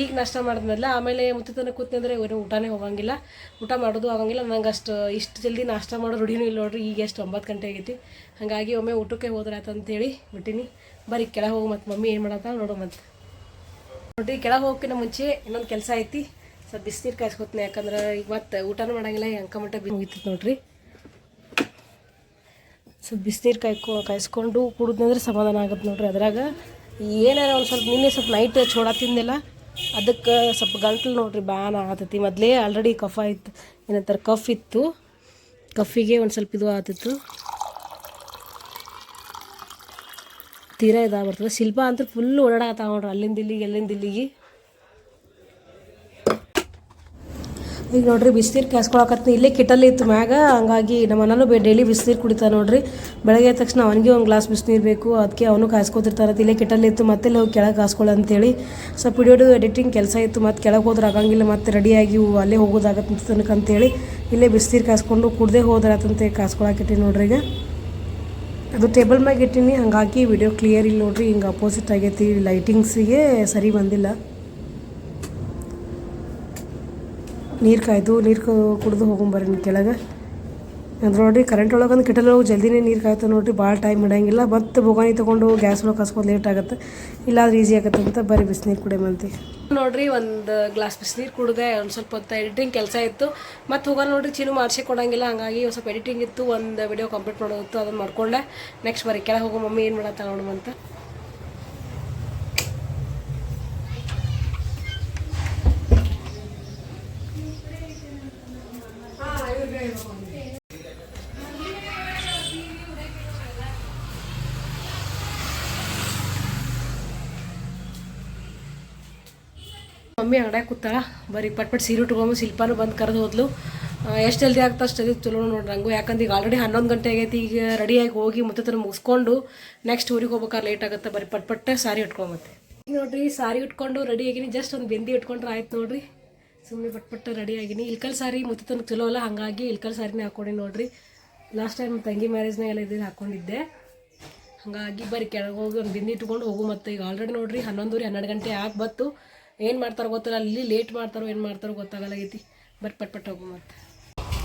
ಈಗ ನಾಷ್ಟ ಮಾಡಿದ್ಮೇಲೆ ಆಮೇಲೆ ಮುತ್ತತನ ತನಕ ಕೂತ್ನಂದ್ರೆ ಏನು ಊಟನೇ ಹೋಗಂಗಿಲ್ಲ. ಊಟ ಮಾಡೋದು ಆಗಂಗಿಲ್ಲ, ನಂಗೆ ಅಷ್ಟು, ಇಷ್ಟು ಜಲ್ದಿ ನಾಷ್ಟ ಮಾಡೋ ರೂಢಿನೂ ಇಲ್ಲ ನೋಡ್ರಿ, ಈಗ ಎಷ್ಟು ಒಂಬತ್ತು ಗಂಟೆ ಆಗೈತಿ. ಹಾಗಾಗಿ ಒಮ್ಮೆ ಊಟಕ್ಕೆ ಹೋದ್ರೆ ಆತಂತೇಳಿ ಬಿಟ್ಟಿನಿ. ಬರೀ ಕೆಳಗೆ ಹೋಗಿ ಮತ್ತು ಮಮ್ಮಿ ಏನು ಮಾಡತ್ತ ನೋಡೋ ಮತ್ತೆ ನೋಡ್ರಿ, ಕೆಳಗೆ ಹೋಗೋಕ್ಕಿಂತ ಮುಂಚೆ ಇನ್ನೊಂದು ಕೆಲಸ ಐತಿ. ಸ್ವಲ್ಪ ಬಿಸಿನೀರು ಕಾಯಿಸ್ಕೊತೀನಿ, ಯಾಕಂದ್ರೆ ಈಗ ಮತ್ತೆ ಊಟನೂ ಮಾಡಂಗಿಲ್ಲ ಅಂಕಮಟ್ಟ ಬಿ ಮುಗಿತೈತೆ ನೋಡ್ರಿ. ಸ್ವಲ್ಪ ಬಿಸಿನೀರು ಕಾಯ್ಕೊ, ಕಾಯಿಸ್ಕೊಂಡು ಕುಡಿದ್ನಂದ್ರೆ ಸಮಾಧಾನ ಆಗುತ್ತೆ ನೋಡ್ರಿ ಅದ್ರಾಗ. ಏನಾರ ಒಂದು ಸ್ವಲ್ಪ ನಿನ್ನೆ ಸ್ವಲ್ಪ ನೈಟ್ ಚೋಡ ತಿಂದಿಲ್ಲ, ಅದಕ್ಕೆ ಸ್ವಲ್ಪ ಗಂಟ್ಲು ನೋಡ್ರಿ ಬ್ಯಾನ್ ಆಗತ್ತೈತಿ ಮೊದಲೇ ಆಲ್ರೆಡಿ ಕಫ ಇತ್ತು ಏನಂತಾರೆ ಕಫ್ ಇತ್ತು. ಕಫಿಗೆ ಒಂದು ಸ್ವಲ್ಪ ಇದು ಆತಿತ್ತು ತೀರಾ ಇದಾಗ್ಬರ್ತದೆ ಶಿಲ್ಪ ಅಂತೂ ಫುಲ್ ಓಡಾಡಕತ್ತಾವ ನೋಡ್ರಿ, ಅಲ್ಲಿಂದ ಇಲ್ಲಿಗೆ, ಎಲ್ಲಿಂದ ಇಲ್ಲಿಗೆ. ಈಗ ನೋಡ್ರಿ ಬಿಸಿನೀರು ಕಾಯಿಸ್ಕೊಳಕತ್ತೀನಿ ಇಲ್ಲೇ ಕಿಟಲ್ಲಿ ಇತ್ತು ಮ್ಯಾಗ, ಹಂಗಾಗಿ ನಮ್ಮ ಅಣ್ಣನೂ ಬೇ ಡೈಲಿ ಬಿಸಿನೀರು ಕುಡಿತಾರೆ ನೋಡ್ರಿ. ಬೆಳಗ್ಗೆ ತಕ್ಷಣ ಅವನಿಗೆ ಒಂದು ಗ್ಲಾಸ್ ಬಿಸಿನೀರು ಬೇಕು ಅದಕ್ಕೆ ಅವನು ಕಾಯಿಸ್ಕೊತಿರ್ತಾನೆ ಇಲ್ಲೇ ಕಿಟಲ್ಲಿ ಇತ್ತು, ಮತ್ತೆ ಇಲ್ಲಿ ಹೋಗಿ ಕೆಳಗೆ ಕಾಸ್ಕೊಳ್ಳೋ ಅಂತೇಳಿ. ಸ್ವಲ್ಪ ವಿಡಿಯೋದು ಎಡಿಟಿಂಗ್ ಕೆಲಸ ಇತ್ತು, ಮತ್ತೆ ಕೆಳಗೆ ಹೋದ್ರೆ ಆಗಂಗಿಲ್ಲ, ಮತ್ತೆ ರೆಡಿಯಾಗಿ ಅಲ್ಲೇ ಹೋಗೋದಾಗತ್ತೆ ತನಕ ಅಂತೇಳಿ ಇಲ್ಲೇ ಬಿಸಿನೀರು ಕಾಯಿಸ್ಕೊಂಡು ಕುಡ್ದೇ ಹೋದ್ರೆ ಆತಂತೆ ಕಾಸ್ಕೊಳಕಿಟ್ಟಿ ನೋಡ್ರಿ ಈಗ. ಅದು ಟೇಬಲ್ ಮ್ಯಾಗೆ ಇಟ್ಟೀನಿ, ಹಾಗಾಗಿ ವಿಡಿಯೋ ಕ್ಲಿಯರ್ ಇಲ್ಲ ನೋಡ್ರಿ, ಹಿಂಗೆ ಅಪೋಸಿಟ್ ಆಗೈತಿ ಲೈಟಿಂಗ್ಸಿಗೆ ಸರಿ ಬಂದಿಲ್ಲ. ನೀರು ಕಾಯ್ದು ನೀರು ಕುಡಿದು ಹೋಗೊಂಬರ್ರಿ ಕೆಳಗೆ. ಅಂದ್ರೆ ನೋಡಿರಿ ಕರೆಂಟ್ ಒಳಗೆ ಒಂದು ಕೆಟಲ್ ಜಲ್ದಿನೇ ನೀರು ಕಾಯ್ತು ನೋಡಿರಿ ಭಾಳ ಟೈಮ್ ಇಡಂಗಿಲ್ಲ. ಮತ್ತು ಬೊಗಾನಿ ತೊಗೊಂಡು ಗ್ಯಾಸ್ ಒಳಗೆ ಕಸ್ಕೊಂಡು ಲೇಟ್ ಆಗುತ್ತೆ. ಇಲ್ಲಾದ್ರೆ ಈಸಿ ಆಗುತ್ತೆ ಅಂತ ಬರೀ ಬಿಸಿನೀರು ಕುಡಿಯಮಂತಿ ನೋಡಿರಿ ಒಂದು ಗ್ಲಾಸ್ ಬಿಸಿನೀರು ಕುಡಿದೆ, ಒಂದು ಸ್ವಲ್ಪ ಹೊತ್ತು ಎಡಿಟಿಂಗ್ ಕೆಲಸ ಇತ್ತು. ಮತ್ತು ಹೋಗೋಣ ನೋಡ್ರಿ ಚೀನು ಮಾಡಿಸಿ ಕೊಡಂಗಿಲ್ಲ. ಹಂಗಾಗಿ ಒಂದು ಸ್ವಲ್ಪ ಎಡಿಟಿಂಗ್ ಇತ್ತು, ಒಂದು ವಿಡಿಯೋ ಕಂಪ್ಲೀಟ್ ಮಾಡೋದಿತ್ತು ಅದನ್ನು ಮಾಡ್ಕೊಂಡೆ. ನೆಕ್ಸ್ಟ್ ಬರೀ ಕೆಳಗೆ ಹೋಗೋ ಮಮ್ಮಿ, ಏನು ಮಾಡತ್ತ ನೋಡುವಂತ ಮಮ್ಮಿ ಅಂಗಡ್ಯಾಗ ಕೂತಾಳ. ಬರೀ ಪಟ್ ಪಟ್ ಸೀರೆ ಉಟ್ಕೊಂಬ ಶಿಲ್ಪಾನು ಬಂದು ಕರೆದು ಹೋದ್ಲು. ಎಷ್ಟು ಜಲ್ದಿ ಆಗ್ತಾ ಅಷ್ಟು ಜಲ್ದಿ ಚಲೋ ನೋಡಿ ರಂಗು ಯಾಕಂದ್ರೆ ಈಗ ಆಲ್ರೆಡಿ ಹನ್ನೊಂದು ಗಂಟೆ ಆಗೈತಿ. ಈಗ ರೆಡಿಯಾಗಿ ಹೋಗಿ ಮತ್ತೆ ಮುಗಿಸ್ಕೊಂಡು ನೆಕ್ಸ್ಟ್ ಊರಿಗೆ ಹೋಗ್ಬೇಕಾದ್ರೆ ಲೇಟ್ ಆಗುತ್ತೆ. ಬರೀ ಪಟ್ ಪಟ್ಟೆ ಸಾರಿ ಉಟ್ಕೊಂಬತ್ತೆ. ನೋಡ್ರಿ, ಸಾರಿ ಉಟ್ಕೊಂಡು ರೆಡಿ ಆಗಿನಿ. ಜಸ್ಟ್ ಒಂದು ಬೆಂದಿ ಇಟ್ಕೊಂಡ್ರೆ ಆಯ್ತು ನೋಡ್ರಿ. ಸುಮ್ಮನೆ ಪಟ್ ಪಟ್ಟ ರೆಡಿ ಆಗಿನಿ. ಇಲ್ಕಲ್ ಸಾರಿ ಮುತ್ತನ ಚಲೋ ಅಲ್ಲ. ಹಾಗಾಗಿ ಇಲ್ಕಲ್ ಸಾರಿನೇ ಹಾಕೊಂಡಿ ನೋಡ್ರಿ. ಲಾಸ್ಟ್ ಟೈಮ್ ತಂಗಿ ಮ್ಯಾರೇಜ್ನ ಎಲ್ಲ ಇದನ್ನು ಹಾಕೊಂಡಿದ್ದೆ. ಹಾಗಾಗಿ ಬರೀ ಕೆಳಗೆ ಹೋಗಿ ಒಂದು ಬಿಂದಿ ಇಟ್ಕೊಂಡು ಹೋಗು ಮತ್ತೆ ಈಗ ಆಲ್ರೆಡಿ ನೋಡ್ರಿ ಹನ್ನೊಂದೂರಿ ಹನ್ನೆರಡು ಗಂಟೆ ಆಗಿ ಬತ್ತು ಏನು ಮಾಡ್ತಾರೋ ಗೊತ್ತಿಲ್ಲ, ಅಲ್ಲಿ ಲೇಟ್ ಮಾಡ್ತಾರೋ ಏನು ಮಾಡ್ತಾರೋ ಗೊತ್ತಾಗಲ್ಲಾಗೈತಿ ಬಟ್ ಪಟ್ ಪಟ್ ಹೋಗು ಮತ್ತೆ.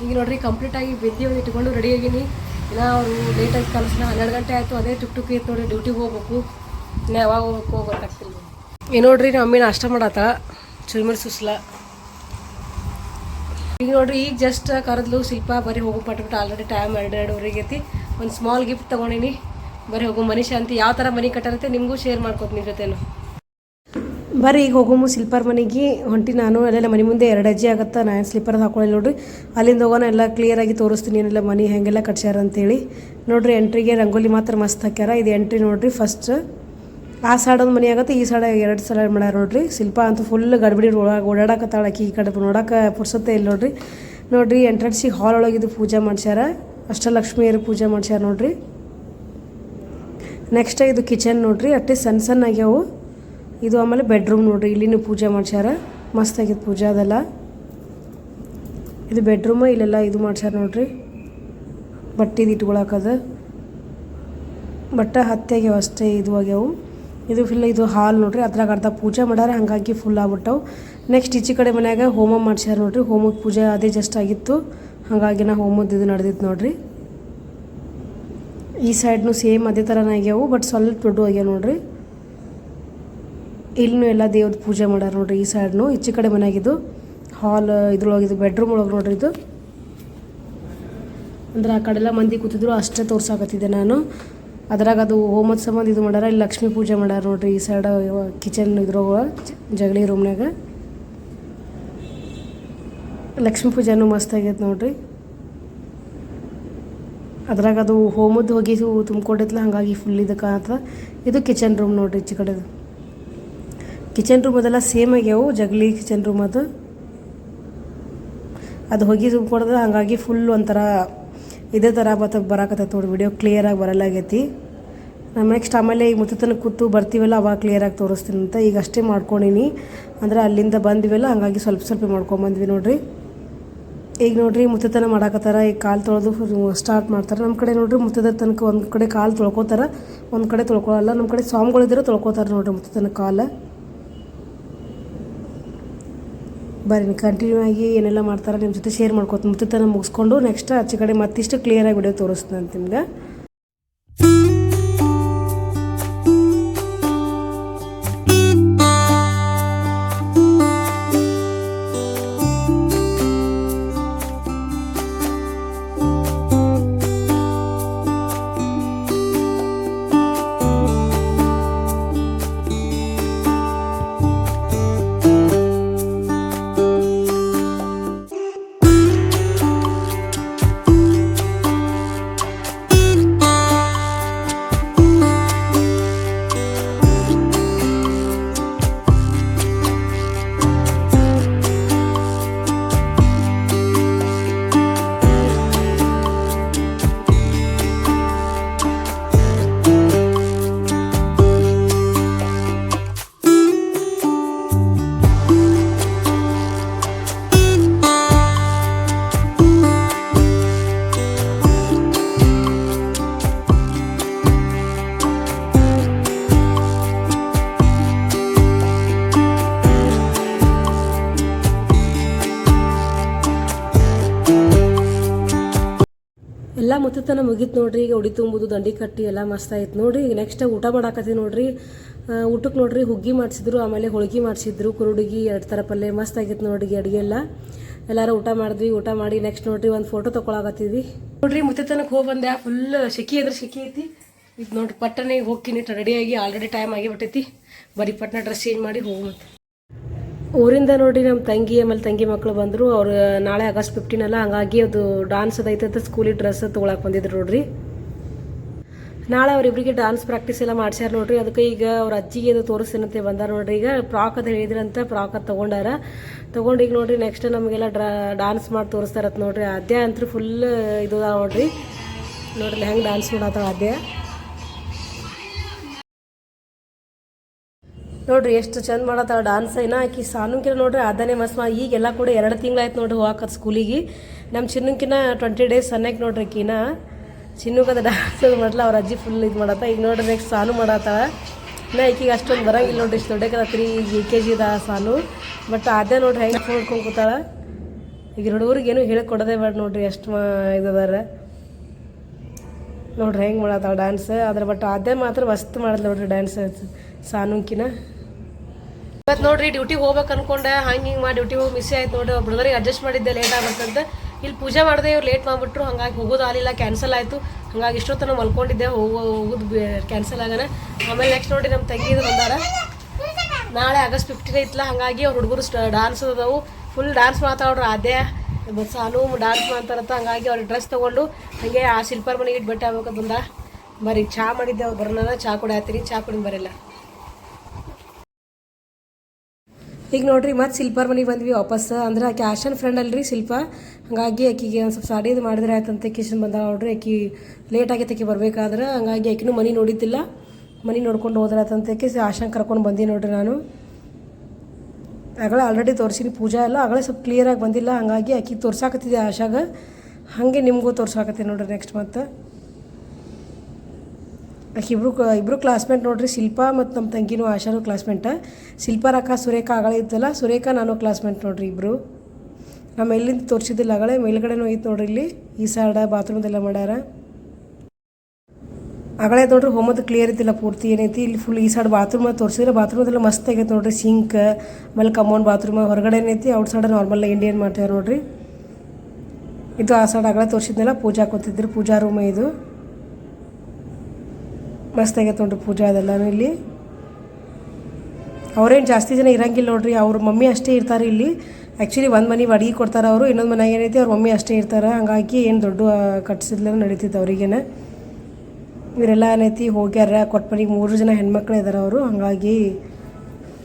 ಈಗ ನೋಡ್ರಿ ಕಂಪ್ಲೀಟಾಗಿ ಬಿದ್ದಿ ಒಂದು ಇಟ್ಕೊಂಡು ರೆಡಿ ಆಗಿನಿ. ಇನ್ನ ಅವರು ಲೇಟಾಗಿ ಕಲಿಸಿನ ಹನ್ನೆರಡು ಗಂಟೆ ಆಯಿತು, ಅದೇ ಟುಕ್ ಟುಕ್ ಇತ್ತು ನೋಡಿ ಡ್ಯೂಟಿಗೆ ಹೋಗ್ಬೇಕು. ಇನ್ನು ಯಾವಾಗ ಹೋಗ್ಬೇಕು ಗೊತ್ತಾಗ್ತಿಲ್ಲ ಏನು ನೋಡ್ರಿ, ನಮ್ಮ ನಾಷ್ಟ ಮಾಡತ್ತ ಚುರುಮುರಿ ಸುಸ್ಲ. ಈಗ ನೋಡ್ರಿ, ಈಗ ಜಸ್ಟ್ ಕರೆದ್ಲು ಶಿಲ್ಪ, ಬರೀ ಹೋಗು ಪಟ್ಬಿಟ್ಟು ಆಲ್ರೆಡಿ ಟೈಮ್ ಎರಡು ಎರಡುವರೆಗೆ ಐತಿ ಒಂದು ಸ್ಮಾಲ್ ಗಿಫ್ಟ್ ತೊಗೊಂಡಿನಿ. ಬರೀ ಹೋಗು ಮನಿ ಶಾಂತಿ ಯಾವ ಥರ ಮನಿ ಕಟ್ಟರುತ್ತೆ ನಿಮಗೂ ಶೇರ್ ಮಾಡ್ಕೊತೀನಿ ಜೊತೆನು. ಬರ್ರಿ ಈಗ ಹೋಗಮು ಸ್ಲಿಪ್ಪರ್ ಮನೆಗೆ ಹೊಂಟಿ ನಾನು, ಅಲ್ಲೆಲ್ಲ ಮನೆ ಮುಂದೆ ಎರಡು ಅಜ್ಜಿ ಆಗತ್ತಾ, ನಾನು ಸ್ಲಿಪ್ಪರ್ ಹಾಕೊಳ್ಳಿ ನೋಡ್ರಿ. ಅಲ್ಲಿಂದ ಹೋಗೋಣ, ಎಲ್ಲ ಕ್ಲಿಯರಾಗಿ ತೋರಿಸ್ತೀನಿ, ಏನೆಲ್ಲ ಮನೆ ಹೆಂಗೆಲ್ಲ ಕಟ್ಸ್ಯಾರ ಅಂತೇಳಿ. ನೋಡ್ರಿ ಎಂಟ್ರಿಗೆ ರಂಗೋಲಿ ಮಾತ್ರ ಮಸ್ತ್ ಹಾಕ್ಯಾರ. ಇದು ಎಂಟ್ರಿ ನೋಡ್ರಿ ಫಸ್ಟ್ ಆ ಸೈಡ್ ಒಂದು ಮನೆ ಆಗುತ್ತೆ, ಈ ಸೈಡ್ ಎರಡು ಸಲ ಮಾಡ್ಯಾರ ನೋಡ್ರಿ. ಶಿಲ್ಪ ಅಂತೂ ಫುಲ್ ಗಡ್ಬಡಿ ಒಳಗೆ ಓಡಾಡಕತ್ತಾಳ ಈ ಕಡೆ ನೋಡಕ್ಕೆ ಪುರ್ಸತ್ತೆ ಇಲ್ಲ ನೋಡ್ರಿ. ನೋಡ್ರಿ ಎಂಟ್ರೆನ್ಸಿಗೆ ಹಾಲ್ ಒಳಗಿದ್ದು ಪೂಜೆ ಮಾಡ್ಸ್ಯಾರ. ಅಷ್ಟಲಕ್ಷ್ಮಿಯರು ಪೂಜೆ ಮಾಡ್ಸ್ಯಾರ ನೋಡ್ರಿ. ನೆಕ್ಸ್ಟ್ ಇದು ಕಿಚನ್ ನೋಡ್ರಿ, ಅಟ್ಟೆ ಸಣ್ಣ ಸಣ್ಣ ಆಗ್ಯಾವು. ಇದು ಆಮೇಲೆ ಬೆಡ್ರೂಮ್ ನೋಡ್ರಿ, ಇಲ್ಲಿನೂ ಪೂಜೆ ಮಾಡ್ಸ್ಯಾರ. ಮಸ್ತಾಗಿತ್ತು ಪೂಜೆ ಅದೆಲ್ಲ. ಇದು ಬೆಡ್ರೂಮ ಇಲ್ಲೆಲ್ಲ ಇದು ಮಾಡ್ಸ್ಯಾರ ನೋಡ್ರಿ. ಬಟ್ಟೆದು ಇಟ್ಕೊಳಕದ ಬಟ್ಟೆ ಹತ್ತೆಗ್ಯಾವ ಅಷ್ಟೇ, ಇದು ಆಗ್ಯಾವು. ಇದು ಫುಲ್ ಇದು ಹಾಲ್ ನೋಡ್ರಿ, ಅದ್ರಾಗ ಅರ್ಧ ಪೂಜೆ ಮಾಡ್ಯಾರ, ಹಾಗಾಗಿ ಫುಲ್ ಆಗ್ಬಿಟ್ಟವು. ನೆಕ್ಸ್ಟ್ ಈಚೆ ಕಡೆ ಮನ್ಯಾಗ ಹೋಮ ಮಾಡ್ಸ್ಯಾರ ನೋಡ್ರಿ ಹೋಮದ ಪೂಜೆ ಅದೇ ಜಸ್ಟ್ ಆಗಿತ್ತು. ಹಾಗಾಗಿ ನಾ ಹೋಮದ ಇದು ನಡೆದಿತ್ತು ನೋಡ್ರಿ. ಈ ಸೈಡ್ನು ಸೇಮ್ ಅದೇ ಥರನೇ ಆಗ್ಯಾವು ಬಟ್ ಸ್ವಲ್ಪ ದೊಡ್ಡ ಆಗ್ಯಾವ ನೋಡ್ರಿ. ಇಲ್ಲೂ ಎಲ್ಲ ದೇವ್ರದ್ದು ಪೂಜೆ ಮಾಡ್ಯಾರ ನೋಡ್ರಿ ಈ ಸೈಡ್ನು ಈಚೆ ಕಡೆ ಮನೆಯಾಗಿದ್ದು ಹಾಲ್ ಇದ್ರೊಳಗಿದು ಬೆಡ್ರೂಮ್ ಒಳಗೆ ನೋಡ್ರಿ ಇದು. ಅಂದ್ರೆ ಆ ಕಡೆಲ್ಲ ಮಂದಿ ಕೂತಿದ್ರು, ಅಷ್ಟೇ ತೋರ್ಸಾಕತ್ತಿದ್ದೆ ನಾನು. ಅದ್ರಾಗ ಅದು ಹೋಮದ ಸಂಬಂಧ ಇದು ಮಾಡ್ಯಾರ, ಇಲ್ಲಿ ಲಕ್ಷ್ಮೀ ಪೂಜೆ ಮಾಡ್ಯಾರ ನೋಡ್ರಿ ಈ ಸೈಡ್ ಕಿಚನ್ ಇದ್ರೊಳಗೆ ಜಗಳಿ ರೂಮ್ನಾಗ ಲಕ್ಷ್ಮೀ ಪೂಜೆನೂ ಮಸ್ತ್ ಆಗೈತೆ ನೋಡ್ರಿ. ಅದ್ರಾಗ ಅದು ಹೋಮದ್ದು ಹೋಗಿ ತುಂಬಿಕೊಂಡಿತ್ತಲ್ಲ ಹಾಗಾಗಿ ಫುಲ್ ಇದಕ್ಕೆ ಇದು ಕಿಚನ್ ರೂಮ್ ನೋಡ್ರಿ ಈಚೆ ಕಡೆದು. ಕಿಚನ್ ರೂಮ್ ಅದೆಲ್ಲ ಸೇಮ್ ಆಗ್ಯಾವು ಜಗಲಿ ಕಿಚನ್ ರೂಮ್ ಅದು. ಅದು ಹೊಗೆ ತುಂಬ್ಕೊಡ್ದು ಹಾಗಾಗಿ ಫುಲ್ ಒಂಥರ ಇದೇ ಥರ ಬತ್ತ ಬರಾಕತ್ತೈತೆ ನೋಡಿ ವಿಡಿಯೋ ಕ್ಲಿಯರಾಗಿ ಬರಲಾಗೈತಿ ನಮ್ಮ ನೆಕ್ಸ್ಟ್ ಆಮೇಲೆ ಈಗ ಮುತ್ತತನ ಕೂತು ಬರ್ತೀವಲ್ಲ, ಅವಾಗ ಕ್ಲಿಯರಾಗಿ ತೋರಿಸ್ತೀನಿ ಅಂತ. ಈಗ ಅಷ್ಟೇ ಮಾಡ್ಕೊಂಡಿನಿ. ಅಂದರೆ ಅಲ್ಲಿಂದ ಬಂದಿವಲ್ಲ, ಹಾಗಾಗಿ ಸ್ವಲ್ಪ ಸ್ವಲ್ಪ ಮಾಡ್ಕೊಂಬಂದ್ವಿ ನೋಡಿರಿ. ಈಗ ನೋಡ್ರಿ ಮುತ್ತತನ ಮಾಡಾಕತ್ತಾರ, ಈಗ ಕಾಲು ತೊಳೆದು ಸ್ಟಾರ್ಟ್ ಮಾಡ್ತಾರೆ. ನಮ್ಮ ಕಡೆ ನೋಡಿರಿ ಮುತ್ತದ ತನಕ ಒಂದು ಕಡೆ ಕಾಲು ತೊಳ್ಕೊತಾರೆ, ಒಂದು ಕಡೆ ತೊಳ್ಕೊಳಲ್ಲ. ನಮ್ಮ ಕಡೆ ಸ್ವಾಮಿಗಳಿದ್ರೆ ತೊಳ್ಕೊತಾರೆ ನೋಡ್ರಿ ಮುತ್ತತನ ಕಾಲು. ಬರ್ರಿ ಕಂಟಿನ್ಯೂ ಆಗಿ ಏನೆಲ್ಲ ಮಾಡ್ತಾರೆ ನಿಮ್ಮ ಜೊತೆ ಶೇರ್ ಮಾಡ್ಕೊತೀನಿ. ಮುತ್ತತನ ಮುಗಿಸ್ಕೊಂಡು ನೆಕ್ಸ್ಟ್ ಆಚೆ ಕಡೆ ಮತ್ತಿಷ್ಟು ಕ್ಲಿಯರಾಗಿ ವಿಡಿಯೋ ತೋರಿಸ್ತೀನಿ ನಿಮ್ಗೆ. ಎಲ್ಲ ಮುತ್ತತನ ಮುಗೀತು ನೋಡ್ರಿ, ಈಗ ಉಡಿ ತುಂಬುದು, ದಂಡಿ ಕಟ್ಟಿ ಎಲ್ಲ ಮಸ್ತ್ ಆಯ್ತು ನೋಡ್ರಿ. ಈಗ ನೆಕ್ಸ್ಟ್ ಊಟ ಮಾಡಾಕತ್ತೀವಿ ನೋಡ್ರಿ. ಊಟಕ್ಕೆ ನೋಡ್ರಿ, ಹುಗ್ಗಿ ಮಾಡಿಸಿದ್ರು, ಆಮೇಲೆ ಹೋಳ್ಗಿ ಮಾಡಿಸಿದ್ರು, ಕುರುಡುಗಿ, ಎರಡು ಥರ ಪಲ್ಯ ಮಸ್ತ್ ಆಗಿತ್ತು ನೋಡ್ರಿ ಅಡುಗೆ ಎಲ್ಲ. ಎಲ್ಲರೂ ಊಟ ಮಾಡಿದ್ವಿ, ಊಟ ಮಾಡಿ ನೆಕ್ಸ್ಟ್ ನೋಡ್ರಿ ಒಂದು ಫೋಟೋ ತೊಗೊಳಕತ್ತಿದ್ವಿ ನೋಡ್ರಿ ಮುತ್ತತನಕ್ಕೆ ಹೋಗಿ ಬಂದೆ ಫುಲ್ ಸೆಕಿ ಅಂದ್ರೆ ಸೆಕಿ ಐತಿ. ಇದು ನೋಡ್ರಿ ಪಟ್ಟನೆ ಹೋಗ್ತೀನಿ ರೆಡಿಯಾಗಿ ಆಲ್ರೆಡಿ ಟೈಮ್ ಆಗಿಬಿಟ್ಟೈತಿ. ಬರೀ ಪಟ್ಟಣ ಡ್ರೆಸ್ ಚೇಂಜ್ ಮಾಡಿ ಹೋಗು ಮತ್ತೆ. ಊರಿಂದ ನೋಡಿ ನಮ್ಮ ತಂಗಿ, ಆಮೇಲೆ ತಂಗಿ ಮಕ್ಕಳು ಬಂದರು, ಅವ್ರು ನಾಳೆ ಆಗಸ್ಟ್ ಫಿಫ್ಟೀನ್ ಅಲ್ಲ, ಹಂಗಾಗಿ ಅದು ಡಾನ್ಸ್ ಅದೈತೆ ಅಂತ ಸ್ಕೂಲಿಗೆ ಡ್ರೆಸ್ ತೊಗೊಳಕ್ಕೆ ಬಂದಿದ್ರು ನೋಡ್ರಿ. ನಾಳೆ ಅವರಿಬ್ಬರಿಗೆ ಡಾನ್ಸ್ ಪ್ರಾಕ್ಟೀಸ್ ಎಲ್ಲ ಮಾಡ್ಸ್ಯಾರ ನೋಡ್ರಿ, ಅದಕ್ಕೆ ಈಗ ಅವ್ರ ಅಜ್ಜಿಗೆ ಅದು ತೋರಿಸ್ತೇನಂತೆ ಬಂದಾರ ನೋಡ್ರಿ. ಈಗ ಫ್ರಾಕ್ ಅದು ಹೇಳಿದ್ರಂತ ಫ್ರಾಕ್ ಅದು ತೊಗೊಂಡಾರ. ತೊಗೊಂಡು ಈಗ ನೋಡ್ರಿ ನೆಕ್ಸ್ಟ್ ನಮಗೆಲ್ಲ ಡ್ರಾ ಡಾನ್ಸ್ ಮಾಡಿ ತೋರಿಸ್ತಾರತ್ ನೋಡ್ರಿ. ಅದೇ ಅಂತೂ ಫುಲ್ ಇದು ನೋಡ್ರಿ. ನೋಡ್ರಿ, ಹೆಂಗೆ ಡಾನ್ಸ್ ಮಾಡತ್ತಾವ ಅದ್ಯ ನೋಡ್ರಿ, ಎಷ್ಟು ಚಂದ ಮಾಡತ್ತ ಡಾನ್ಸ್ ಏನ. ಆಕಿ ಸಾನುಕಿನ ನೋಡ್ರಿ ಅದನ್ನೇ ಮಸ್ತ್ ಮಾ ಈಗೆಲ್ಲ ಕೂಡ ಎರಡು ತಿಂಗಳಾಯ್ತು ನೋಡ್ರಿ ಹೋಗಕ್ಕ ಸ್ಕೂಲಿಗೆ. ನಮ್ಮ ಚಿನ್ನಕಿನ ಟ್ವೆಂಟಿ ಡೇಸ್ ಸಣ್ಣಕ್ಕೆ ನೋಡ್ರಿ ಆಕಿನ ಚಿನ್ನಕದ ಡಾನ್ಸ್ ಮಾಡ್ಲ ಅವ್ರ ಅಜ್ಜಿ ಫುಲ್ ಇದು ಮಾಡತ್ತ. ಈಗ ನೋಡ್ರಿ ನೆಕ್ಸ್ಟ್ ಸಾನು ಮಾಡತ್ತಾಳ ನಾ ಈಕಿಗೆ ಅಷ್ಟೊಂದು ಬರಂಗಿಲ್ಲ ನೋಡ್ರಿ, ಇಷ್ಟು ದೊಡ್ಡಕತ್ರಿ ಈಗ ಎ ಕೆ ಜಿದ ಸಾನು. ಬಟ್ ಅದೇ ನೋಡ್ರಿ ಹೆಂಗೆ ನೋಡ್ಕೊಂಡು ಕೂತಾಳ ಈಗ ಹುಡುಗರಿಗೆ ಏನು ಹೇಳಿ ಕೊಡದೆ ಬೇಡ ನೋಡ್ರಿ, ಎಷ್ಟು ಮಾ ಇದದಾರ ನೋಡ್ರಿ ಹೆಂಗೆ ಮಾಡತ್ತಾಳ ಡ್ಯಾನ್ಸ್ ಆದ್ರೆ ಬಟ್ ಅದೇ ಮಾತ್ರ ಮಸ್ತ್ ಮಾಡಿದ್ಲು ನೋಡ್ರಿ ಡ್ಯಾನ್ಸ್ ಸಾನುಂಕಿನ. ಇವತ್ತು ನೋಡ್ರಿ ಡ್ಯೂಟಿಗೆ ಹೋಗ್ಬೇಕು ಅನ್ಕೊಂಡೆ. ಹಂಗೆ ಹಿಂಗೆ ಮಾಡಿ ಡ್ಯೂಟಿಗೆ ಹೋಗಿ ಮಿಸ್ ಆಯ್ತು ನೋಡ್ರಿ ಬ್ರದರಿಗೆ ಅಡ್ಜಸ್ಟ್ ಮಾಡಿದ್ದೆ ಲೇಟ್ ಆಗುತ್ತಂತ ಇಲ್ಲಿ ಪೂಜೆ ಮಾಡಿದೆ ಇವ್ರು ಲೇಟ್ ಮಾಡಿಬಿಟ್ರು. ಹಂಗಾಗಿ ಹೋಗೋದು ಆಗಲಿಲ್ಲ ಕ್ಯಾನ್ಸಲ್ ಆಯಿತು. ಹಂಗಾಗಿ ಇಷ್ಟೊತ್ತನ ಮಲ್ಕೊಂಡಿದ್ದೆ. ಹೋಗೋ, ಹೋಗೋದು ಕ್ಯಾನ್ಸಲ್ ಆಗೋಣ ಆಮೇಲೆ ನೆಕ್ಸ್ಟ್ ನೋಡಿ ನಮ್ಮ ತಂಗಿದು ಬಂದಾರ ನಾಳೆ ಆಗಸ್ಟ್ ಫಿಫ್ಟೀನ್ ಐತ್ಲ. ಹಂಗಾಗಿ ಅವ್ರ ಹುಡುಗರು ಡಾನ್ಸ್ ಅದಾವು. ಫುಲ್ ಡಾನ್ಸ್ ಮಾತಾಡ್ರು ಅದೇ ಸಾನು ಡಾನ್ಸ್ ಮಾಡ್ತಾರತ್ತ ಹಂಗಾಗಿ ಅವ್ರಿಗೆ ಡ್ರೆಸ್ ತೊಗೊಂಡು ಹಂಗೆ ಆ ಶಿಲ್ಪರ್ ಮನೆಗೆ ಇಟ್ಟು ಭೇಟಿ ಆಗ್ಬೇಕು ಬಂದ. ಬರೀ ಚಾ ಮಾಡಿದ್ದೆ ಅವ್ರು ಬರೋಣ ಚಾ ಕುಡಿಯತ್ತೀರಿ ಚಾ ಕುಡಿ ಬರಲ್ಲ. ಈಗ ನೋಡ್ರಿ, ಮತ್ತೆ ಶಿಲ್ಪಾರ್ ಮನೆಗೆ ಬಂದ್ವಿ ವಾಪಸ್. ಅಂದ್ರೆ ಆಕೆ ಆಶನ್ ಫ್ರೆಂಡ್ ಅಲ್ರಿ ಶಿಲ್ಪ. ಹಂಗಾಗಿ ಆಕಿಗೆ ಒಂದು ಸ್ವಲ್ಪ ಸಾಡಿ ಇದು ಮಾಡಿದ್ರೆ ಆಯ್ತಂತ ಕಿಶನ್ ಬಂದ ನೋಡ್ರಿ. ಆಕಿ ಲೇಟ್ ಆಗೈತೆ ಆಕೆ ಬರ್ಬೇಕಾದ್ರೆ. ಹಂಗಾಗಿ ಆಕಿನೂ ಮನೆ ನೋಡಿದ್ದಿಲ್ಲ. ಮನೆ ನೋಡ್ಕೊಂಡು ಹೋದ್ರೆ ಆಯ್ತಂತ ಆಕೆ ಆಶನ್ ಕರ್ಕೊಂಡು ಬಂದಿ ನೋಡ್ರಿ ನಾನು. ಆಗಳ ಆಲ್ರೆಡಿ ತೋರಿಸಿನಿ ಪೂಜಾ ಎಲ್ಲ. ಆಗಳ ಸ್ವಲ್ಪ ಕ್ಲಿಯರಾಗಿ ಬಂದಿಲ್ಲ. ಹಂಗಾಗಿ ಆಕಿಗೆ ತೋರ್ಸಾಕತ್ತಿದೆ ಆಶಾಗ. ಹಾಗೆ ನಿಮಗೂ ತೋರ್ಸಾಕತ್ತೀನಿ ನೋಡ್ರಿ ನೆಕ್ಸ್ಟ್ ಮತ್ತೆ ಆಕೆ ಇಬ್ರು ಇಬ್ಬರು ಕ್ಲಾಸ್ಮೇಟ್ ನೋಡ್ರಿ, ಶಿಲ್ಪಾ ಮತ್ತು ನಮ್ಮ ತಂಗಿನೂ ಆಶಾನು ಕ್ಲಾಸ್ಮೇಟ ಶಿಲ್ಪಾ ರಕ್ಕ ಸುರೇಖ ಆಗಳೇ ಇತ್ತಲ್ಲ, ಸುರೇಖ, ನಾನು ಕ್ಲಾಸ್ಮೇಟ್ ನೋಡ್ರಿ ಇಬ್ಬರು ನಮ್ಮ ಎಲ್ಲಿಂದ ತೋರಿಸಿದ್ದಿಲ್ಲ ಆಗಳೇ ಮೇಲ್ಗಡೆನೂ ಐತೆ ನೋಡ್ರಿ ಇಲ್ಲಿ, ಈ ಸೈಡ ಬಾತ್ರೂಮ್ದೆಲ್ಲ ಮಾಡ್ಯಾರ. ಆಗಳೇ ನೋಡ್ರಿ ಹೋಮದ ಕ್ಲಿಯರ್ ಇದ್ದಿಲ್ಲ ಪೂರ್ತಿ ಏನೈತಿ. ಇಲ್ಲಿ ಫುಲ್ ಈ ಸೈಡ್ ಬಾತ್ರೂಮ್ ತೋರಿಸಿದ್ರೆ ಬಾತ್ರೂಮ್ದೆಲ್ಲ ಮಸ್ತ್ ಆಗೈತೆ ನೋಡ್ರಿ ಸಿಂಕ್ ಆಮೇಲೆ ಕಮೌಂಡ್ ಬಾತ್ರೂಮ್ ಹೊರಗಡೆ ಏನೈತಿ ಔಟ್ ಸೈಡ್ ನಾರ್ಮಲ್ ಇಂಡಿಯನ್ ಮಾಡ್ತಾರೆ ನೋಡ್ರಿ. ಇದು ಆ ಸೈಡ್ ಆಗಳೇ ತೋರಿಸಿದ್ನೆಲ್ಲ, ಪೂಜಾ ಕೂತಿದ್ರು ಪೂಜಾ ರೂಮ್ ಇದು. ಮಸ್ತ್ ಆಗೈತೆ ನೋಡ್ರಿ ಪೂಜಾ ಅದೆಲ್ಲನೂ ಇಲ್ಲಿ. ಅವ್ರೇನು ಜಾಸ್ತಿ ಜನ ಇರಂಗಿಲ್ಲ ನೋಡ್ರಿ, ಅವ್ರ ಮಮ್ಮಿ ಅಷ್ಟೇ ಇರ್ತಾರೆ ಇಲ್ಲಿ. ಆ್ಯಕ್ಚುಲಿ ಒಂದು ಮನೆ ಅಡಿಗೆ ಕೊಡ್ತಾರೆ ಅವರು, ಇನ್ನೊಂದು ಮನೆಗೆ ಏನೈತಿ, ಅವ್ರ ಮಮ್ಮಿ ಅಷ್ಟೇ ಇರ್ತಾರೆ. ಹಂಗಾಗಿ ಏನು ದೊಡ್ಡ ಕಟ್ಸಿದ್ಲೇ ನಡೀತಿತ್ತು ಅವ್ರಿಗೇನೆ. ಇವರೆಲ್ಲ ಏನೈತಿ, ಹೋಗ್ಯಾರ ಕೊಟ್ಟ ಮನೆಗೆ ಮೂರು ಜನ ಹೆಣ್ಮಕ್ಳು ಇದ್ದಾರೆ ಅವರು. ಹಂಗಾಗಿ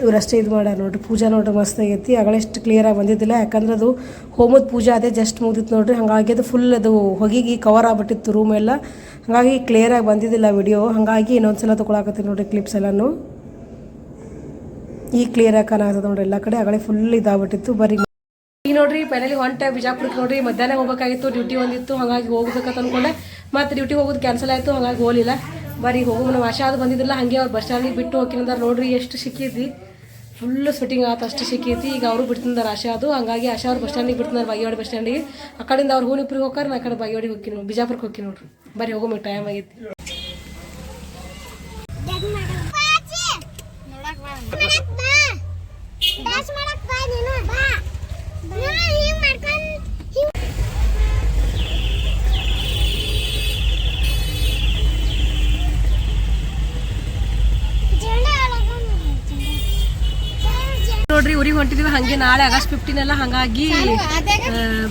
ಇವರಷ್ಟೇ ಇದು ಮಾಡ್ಯಾರ ನೋಡ್ರಿ, ಪೂಜಾ ನೋಡ್ರಿ ಮಸ್ತ್ ಆಗೈತಿ ಕ್ಲಿಯರ್ ಕ್ಲಿಯರಾಗಿ ಬಂದಿದ್ದಿಲ್ಲ. ಯಾಕಂದ್ರೆ ಅದು ಹೋಮದ ಪೂಜಾ ಅದೇ ಜಸ್ಟ್ ಮುಗ್ದಿತ್ತು ನೋಡ್ರಿ. ಹಂಗಾಗಿ ಅದು ಫುಲ್ ಅದು ಹೊಗಿಗೆ ಕವರ್ ಆಗ್ಬಿಟ್ಟಿತ್ತು ರೂಮ್ ಎಲ್ಲ. ಹಾಗಾಗಿ ಕ್ಲಿಯರಾಗಿ ಬಂದಿದ್ದಿಲ್ಲ ವಿಡಿಯೋ ಹಾಗಾಗಿ ಇನ್ನೊಂದು ಸಲ ತೊಗೊಳಕತ್ತೀನಿ ನೋಡಿರಿ ಕ್ಲಿಪ್ಸ್ ಎಲ್ಲನೂ. ಈಗ ಕ್ಲಿಯರಾಗಿ ಕಾಣಾಗ್ತದೆ ನೋಡಿರಿ, ಎಲ್ಲ ಕಡೆ ಆಗಲೇ ಫುಲ್ ಇದಾಗ್ಬಿಟ್ಟಿತ್ತು. ಬರೀ ಈಗ ನೋಡ್ರಿ ಫೈನಲಿ ಹೊಂಟೆ ಬಿಜಾಪುರಕ್ಕೆ ನೋಡ್ರಿ, ಮಧ್ಯಾಹ್ನ ಹೋಗಬೇಕಾಗಿತ್ತು ಡ್ಯೂಟಿ ಒಂದಿತ್ತು, ಹಾಗಾಗಿ ಹೋಗ್ಬೇಕಂತ ಅನ್ಕೊಂಡೆ. ಮತ್ತೆ ಡ್ಯೂಟಿ ಹೋಗೋದು ಕ್ಯಾನ್ಸಲ್ ಆಯಿತು, ಹಾಗಾಗಿ ಹೋಗಲಿಲ್ಲ. ಬರೀ ಹೋಗೋ ಆಶಾ ಅದು ಬಂದಿದ್ದಿಲ್ಲ, ಹಾಗೆ ಅವ್ರು ಬಸ್ ಸ್ಟ್ಯಾಂಡಿಗೆ ಬಿಟ್ಟು ಹೋಗಿನಂದ್ರೆ ನೋಡ್ರಿ, ಎಷ್ಟು ಸಿಕ್ಕೈತಿ ಫುಲ್ ಸ್ವೆಟಿಂಗ್ ಆತ ಅಷ್ಟು ಸಿಕ್ಕೈತಿ ಈಗ ಅವರು ಬಿಡ್ತಿದ್ದಾರೆ ಆಶಾ ಅದು ಹಂಗಾಗಿ ಆಶಾ ಅವ್ರು ಬಸ್ ಸ್ಟ್ಯಾಂಡಿಗೆ ಬಿಡ್ತಿದ್ದಾರೆ ಬಾಗಿವಾಡಿ ಬಸ್ ಸ್ಟ್ಯಾಂಡಿಗೆ ಆ ಕಡೆಯಿಂದ ಅವ್ರು ಹೂನಿಪ್ರಿಗೆ ಹೋಗ್ತಾರೆ ನಾ ಕಡೆ ಹೋಗಿ ನೋಡಿ ಬಿಜಾಪುರಕ್ಕೆ ಹೋಗಿ ನೋಡ್ರಿ ಬರೀ ಹೋಗೋ ಟೈಮ್ ಆಗೈತಿ ನೋಡ್ರಿ ಹೊಂಟಿದೀವಿ ಹಂಗೆ ನಾಳೆ ಆಗಸ್ಟ್ ಫಿಫ್ಟೀನ್ ಎಲ್ಲ ಹಂಗಾಗಿ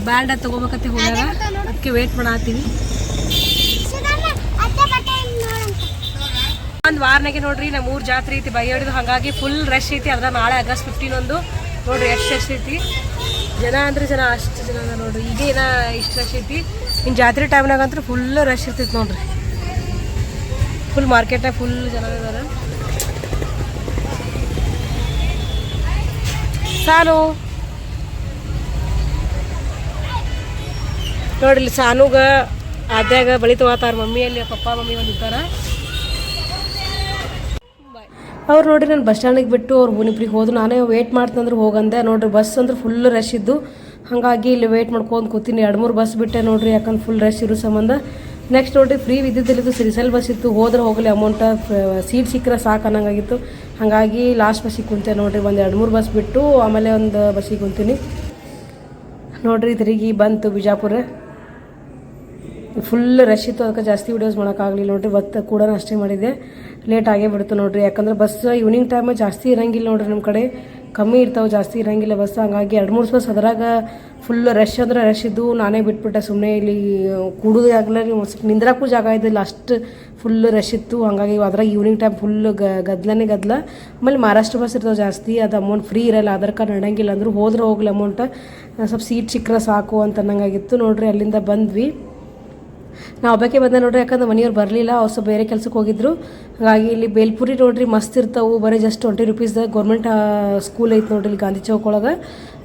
ಬ್ಯಾಂಡ್ ತಗೋಬೇಕಂತ ಹೋಗ್ಯಾರ ಅದಕ್ಕೆ ವೇಟ್ ಮಾಡತ್ತೀವಿ ಒಂದು ವಾರನಾಗೆ ನೋಡ್ರಿ ನಮ್ಮ ಊರ್ ಜಾತ್ರೆ ಐತಿ ಬೈಯಾಡಿದು ಹಂಗಾಗಿ ಫುಲ್ ರಶ್ ಐತಿ ಅರ್ಧ ನಾಳೆ ಆಗಸ್ಟ್ ಫಿಫ್ಟೀನ್ ಒಂದು. ನೋಡ್ರಿ ಎಷ್ಟು ರಶ್ ಐತಿ. ಜನ ಅಂದ್ರೆ ಜನ ಅಷ್ಟು ಜನ ಅದ ನೋಡ್ರಿ. ಈಗ ಏನ ಇಷ್ಟು ರಶ್ ಐತಿ? ಇನ್ನು ಜಾತ್ರೆ ಟೈಮ್ನಾಗಂತ್ರ ಫುಲ್ ರಶ್ ಇರ್ತೈತಿ ನೋಡ್ರಿ. ಫುಲ್ ಮಾರ್ಕೆಟ್ನಾಗ ಫುಲ್ ಜನ ಇದಾರ ಸಾನು? ನೋಡ್ರಿ ಸಾನುಗ ಅದ್ಯಾಗ ಬಳಿ ಮಮ್ಮಿ ಮಮ್ಮಿಯಲ್ಲಿ ಪಪ್ಪ, ಮಮ್ಮಿ ಒಂದು ಅವ್ರು ನೋಡ್ರಿ ನಾನು ಬಸ್ ಸ್ಟ್ಯಾಂಡಿಗೆ ಬಿಟ್ಟು ಅವ್ರು ಹುನಿಪ್ರಿಗೆ ಹೋದ್ರು. ನಾನೇ ವೇಟ್ ಮಾಡ್ತಂದ್ರೆ ಹೋಗಂದೆ. ನೋಡ್ರಿ ಬಸ್ ಅಂದ್ರೆ ಫುಲ್ ರಶ್ ಇದ್ದು. ಹಾಗಾಗಿ ಇಲ್ಲಿ ವೇಟ್ ಮಾಡ್ಕೊಂಡು ಕೂತೀನಿ. ಎರಡು ಮೂರು ಬಸ್ ಬಿಟ್ಟೆ ನೋಡ್ರಿ, ಯಾಕಂದ್ರೆ ಫುಲ್ ರಶ್ ಇರೋ ಸಂಬಂಧ. ನೆಕ್ಸ್ಟ್ ನೋಡ್ರಿ ಫ್ರೀ ವಿದ್ಯುತ್ತಲ್ಲಿದ್ದು ಸಿರಿಸಲ್ ಬಸ್ ಇತ್ತು. ಹೋದ್ರೆ ಹೋಗಲಿ ಅಮೌಂಟ್ ಸೀಟ್ ಸಿಕ್ಕರೆ ಸಾಕು ಅನ್ನಂಗಾಗಿತ್ತು. ಹಾಗಾಗಿ ಲಾಸ್ಟ್ ಬಸ್ಸಿಗೆ ಕುಂತೆ ನೋಡಿರಿ, ಒಂದು ಎರಡು ಮೂರು ಬಸ್ ಬಿಟ್ಟು ಆಮೇಲೆ ಒಂದು ಬಸ್ಸಿಗೆ ಕುಂತೀನಿ ನೋಡಿರಿ ತಿರುಗಿ ಬಂತು ಬಿಜಾಪುರ. ಫುಲ್ ರಶ್ ಇತ್ತು, ಅದಕ್ಕೆ ಜಾಸ್ತಿ ವೀಡಿಯೋಸ್ ಮಾಡೋಕ್ಕಾಗಲಿಲ್ಲ ನೋಡಿರಿ ಬತ್ತ ಕೂಡ ಅಷ್ಟೇ ಮಾಡಿದ್ದೆ. ಲೇಟ್ ಆಗೇ ಬಿಡ್ತು ನೋಡಿರಿ, ಯಾಕಂದ್ರೆ ಬಸ್ ಈವ್ನಿಂಗ್ ಟೈಮ್ ಜಾಸ್ತಿ ಇರಂಗಿಲ್ಲ ನೋಡಿರಿ ನಮ್ಮ ಕಡೆ. ಕಮ್ಮಿ ಇರ್ತಾವೆ, ಜಾಸ್ತಿ ಇರಂಗಿಲ್ಲ, ಬಸ್ ಹಂಗಾಗಿ ಎರಡು ಮೂರು ಬಸ್ ಅದ್ರಾಗ ಫುಲ್ ರಶ್ ಅಂದ್ರೆ ರಶ್ ಇದ್ದು ನಾನೇ ಬಿಟ್ಬಿಟ್ಟೆ ಸುಮ್ಮನೆ ಇಲ್ಲಿ ಕೂಡೋದು ಆಗಲ್ಲ ನಿಂದ್ರಕ್ಕೂ ಜಾಗ ಇದ್ದಿಲ್ಲ, ಅಷ್ಟು ಫುಲ್ ರಶ್ ಇತ್ತು. ಹಂಗಾಗಿ ಅದ್ರಾಗ ಈವ್ನಿಂಗ್ ಟೈಮ್ ಫುಲ್ ಗದ್ಲನೇ ಗದ್ಲ. ಆಮೇಲೆ ಮಹಾರಾಷ್ಟ್ರ ಬಸ್ ಇರ್ತಾವೆ ಜಾಸ್ತಿ, ಅದು ಅಮೌಂಟ್ ಫ್ರೀ ಇರಲ್ಲ, ಆಧಾರ್ ಕಾರ್ಡ್ ನಡೆಯಂಗಿಲ್ಲ ಅಂದರೂ ಹೋದ್ರೆ ಹೋಗ್ಲಿ ಅಮೌಂಟ್ ಸ್ವಲ್ಪ ಸೀಟ್ ಸಿಕ್ಕರೆ ಸಾಕು ಅಂತ ಅನ್ನಂಗಾಗಿತ್ತು. ನೋಡ್ರಿ ಅಲ್ಲಿಂದ ಬಂದ್ವಿ. ನಾವು ಒಬ್ಬಾಕೆ ಬಂದೆ ನೋಡ್ರಿ, ಯಾಕಂದ್ರೆ ಮನೆಯವ್ರು ಬರಲಿಲ್ಲ, ಅವ್ರು ಸ್ವಲ್ಪ ಬೇರೆ ಕೆಲಸಕ್ಕೆ ಹೋಗಿದ್ರು. ಹಾಗಾಗಿ ಇಲ್ಲಿ ಬೇಲ್ಪುರಿ ನೋಡ್ರಿ, ಮಸ್ತ್ ಇರ್ತಾವು. ಬರೀ ಜಸ್ಟ್ ಟ್ವೆಂಟಿ ರುಪೀಸ್ದಾಗ ಗೌರ್ಮೆಂಟ್ ಸ್ಕೂಲ್ ಐತೆ ನೋಡ್ರಿ ಇಲ್ಲಿ ಗಾಂಧಿ ಚೌಕ್ ಒಳಗೆ.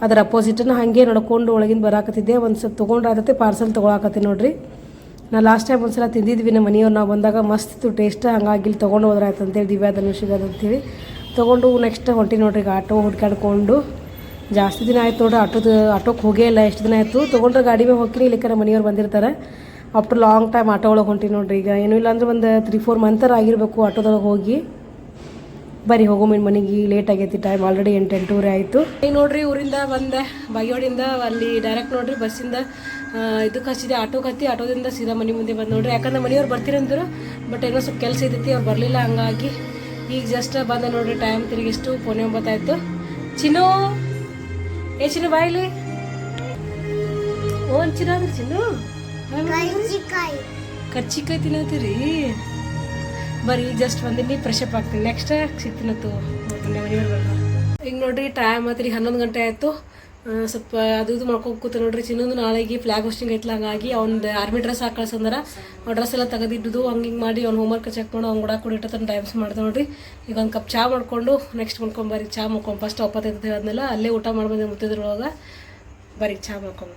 ಅದರ ಅಪೋಸಿಟನ್ನ ಹಾಗೆ ನಡ್ಕೊಂಡು ಒಳಗಿಂದ ಬರಾಕತ್ತಿದ್ದೆ. ಒಂದು ಸ್ವಲ್ಪ ತೊಗೊಂಡ್ರಾಗತ್ತೆ ಪಾರ್ಸಲ್ ತೊಗೊಳಕತ್ತಿ ನೋಡ್ರಿ. ನಾ ಲಾಸ್ಟ್ ಟೈಮ್ ಒಂದ್ಸಲ ತಿಂದಿದ್ವಿ ನಮ್ಮ ಮನೆಯವ್ರು. ನಾವು ಬಂದಾಗ ಮಸ್ತ್ ಇತ್ತು ಟೇಸ್ಟ್ ಹಂಗಾಗಿ ಇಲ್ಲಿ ತೊಗೊಂಡು ಹೋದ್ರೆ ಆಯ್ತು ಅಂತೇಳಿ, ದಿವ್ಯಾ ಧನುಷಿಗೆ ತೊಗೊಂಡು ನೆಕ್ಸ್ಟ್ ಹೊಂಟಿ ನೋಡ್ರಿ, ಈಗ ಆಟೋ ಹುಡ್ಕಾಡ್ಕೊಂಡು ಜಾಸ್ತಿ ದಿನ ಆಯ್ತು ನೋಡ್ರಿ, ಆಟೋದ ಆಟೋಕ್ಕೆ ಹೋಗೇ ಇಲ್ಲ, ಎಷ್ಟು ದಿನ ಆಯಿತು. ತೊಗೊಂಡ್ರೆ ಗಾಡಿ ಮೇಲೆ ಹೋಗ್ತೀನಿ ಇಲ್ಲಿ ಕರೆ ಮನೆಯವ್ರು ಬಂದಿರ್ತಾರೆ. ಆಫ್ಟರ್ ಲಾಂಗ್ ಟೈಮ್ ಆಟೋ ಒಳಗೆ ಹೊಂಟಿ ನೋಡ್ರಿ. ಈಗ ಏನೂ ಇಲ್ಲ ಅಂದ್ರೆ ಒಂದು ತ್ರೀ ಫೋರ್ ಮಂತರ ಆಗಿರಬೇಕು ಆಟೋದೊಳಗೆ ಹೋಗಿ. ಬರೀ ಹೋಗೋ ಮಿನ್ ಮನೆಗೆ ಲೇಟ್ ಆಗೈತಿ ಟೈಮ್ ಆಲ್ರೆಡಿ ಎಂಟು ಎಂಟೂವರೆ ಆಯಿತು. ಈಗ ನೋಡ್ರಿ ಊರಿಂದ ಬಂದೆ. ಬಾಯೋಡಿಂದ ಅಲ್ಲಿ ಡೈರೆಕ್ಟ್ ನೋಡ್ರಿ ಬಸ್ಸಿಂದ ಇದಕ್ಕೆ ಹಚ್ಚಿದೆ ಆಟೋ ಹತ್ತಿ ಆಟೋದಿಂದ ಸೀದಾ ಮನೆ ಮುಂದೆ ಬಂದು ನೋಡ್ರಿ. ಯಾಕಂದ್ರೆ ಮನೆಯವ್ರು ಬರ್ತೀರಂದ್ರು ಬಟ್ ಏನೋ ಸ್ವಲ್ಪ ಕೆಲಸ ಇದ್ದೈತಿ, ಅವ್ರು ಬರಲಿಲ್ಲ ಹಂಗಾಗಿ. ಈಗ ಜಸ್ಟ್ ಬಂದೆ ನೋಡ್ರಿ ಟೈಮ್ ತಿರುಗಿಷ್ಟು ಪೋನೆ ಒಂಬತ್ತಾಯ್ತು. ಚಿನ್ನು, ಏ ಚಿನ್ನು ಬಾಯಿಲಿ. ಓನ್ ಚಿನ್ನ ಅಂದ್ರೆ ಚಿನ್ನು. ಕರ್ಚಿಕಾಯಿ. ತಿನ್ನತ್ತೀರಿ? ಬರೀ ಜಸ್ಟ್ ಬಂದಿನಿ ಫ್ರೆಶ್ ಅಪ್ ಆಗ್ತೀನಿ ನೆಕ್ಸ್ಟ್ ಬರಲ್ಲ ಈಗ ನೋಡ್ರಿ ಟೈಮ್ ಆತ್ರಿ ಹನ್ನೊಂದು ಗಂಟೆ ಆಯಿತು. ಸ್ವಲ್ಪ ಅದು ಇದು ಮಾಡ್ಕೊಂಡು ಕೂತ ನೋಡ್ರಿ. ಚಿನ್ನೊಂದು ನಾಳೆಗೆ ಫ್ಲಾಗ್ ಹೋಸ್ಟಿಂಗ್ ಐತ್ಲ, ಹಂಗಾಗಿ ಅವ್ನ ಆರ್ಮಿ ಡ್ರೆಸ್ ಹಾಕಿ ಕಳ್ಸಂದ್ರೆ ಡ್ರೆಸ್ ಎಲ್ಲ ತೆಗೆದಿದ್ದು ಹಂಗೆ ಹಿಂಗೆ ಮಾಡಿ ಹೋಮ್ ಹೋಮ್ವರ್ಕ್ ಚೆಕ್ ಮಾಡಿ, ಅವ್ನು ಕೂಡ ಕೂಡ ಇಟ್ಟತನ ಟೈಮ್ಸ್ ಮಾಡ್ದೆ ನೋಡ್ರಿ. ಈಗ ಒಂದು ಕಪ್ ಚಾ ಮಾಡ್ಕೊಂಡು ನೆಕ್ಸ್ಟ್ ಮಾಡ್ಕೊಂಬರಿ ಚಾ ಮಾಡ್ಕೊಂಡು ಫಸ್ಟ್ ಒಪ್ಪತ್ತೈತೆ ಹೇಳಿದ್ನಲ್ಲ, ಅಲ್ಲೇ ಊಟ ಮಾಡ್ಬಂದು ಮುತ್ತಿದ್ರೊಳಗೆ ಬರೀ ಚಾ ಮಾಡ್ಕೊಂಡು.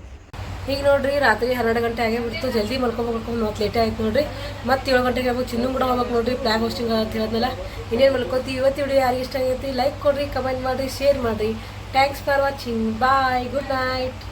ಈಗ ನೋಡ್ರಿ, ರಾತ್ರಿ ಹನ್ನೆರಡು ಗಂಟೆ ಆಗೇ ಬಿಡ್ತು. ಜಲ್ದಿ ಮಲ್ಕೊಬೇಕು ಮತ್ತೆ ಲೇಟೇ ಆಯ್ತು ನೋಡ್ರಿ. ಮತ್ತೆ ಏಳು ಗಂಟೆಗೆ ಆಗ್ಬೇಕು, ಚಿನ್ನು ಕೂಡ ಹೋಗ್ಬೇಕು ನೋಡ್ರಿ ಫ್ಲಾಗ್ ಹೋಸ್ಟಿಂಗ್ ಅಂತ ಹೇಳಿದ್ನಲ್ಲ. ಇನ್ನೇನು ಮಲ್ಕೋತೀವಿ ಇವತ್ತು ವಿಡಿಯೋ ಯಾರಿಗೆ ಇಷ್ಟ ಆಗೈತಿ ಲೈಕ್ ಕೊಡ್ರಿ ಕಮೆಂಟ್ ಮಾಡಿರಿ ಶೇರ್ ಮಾಡಿರಿ. Thanks for watching bye good night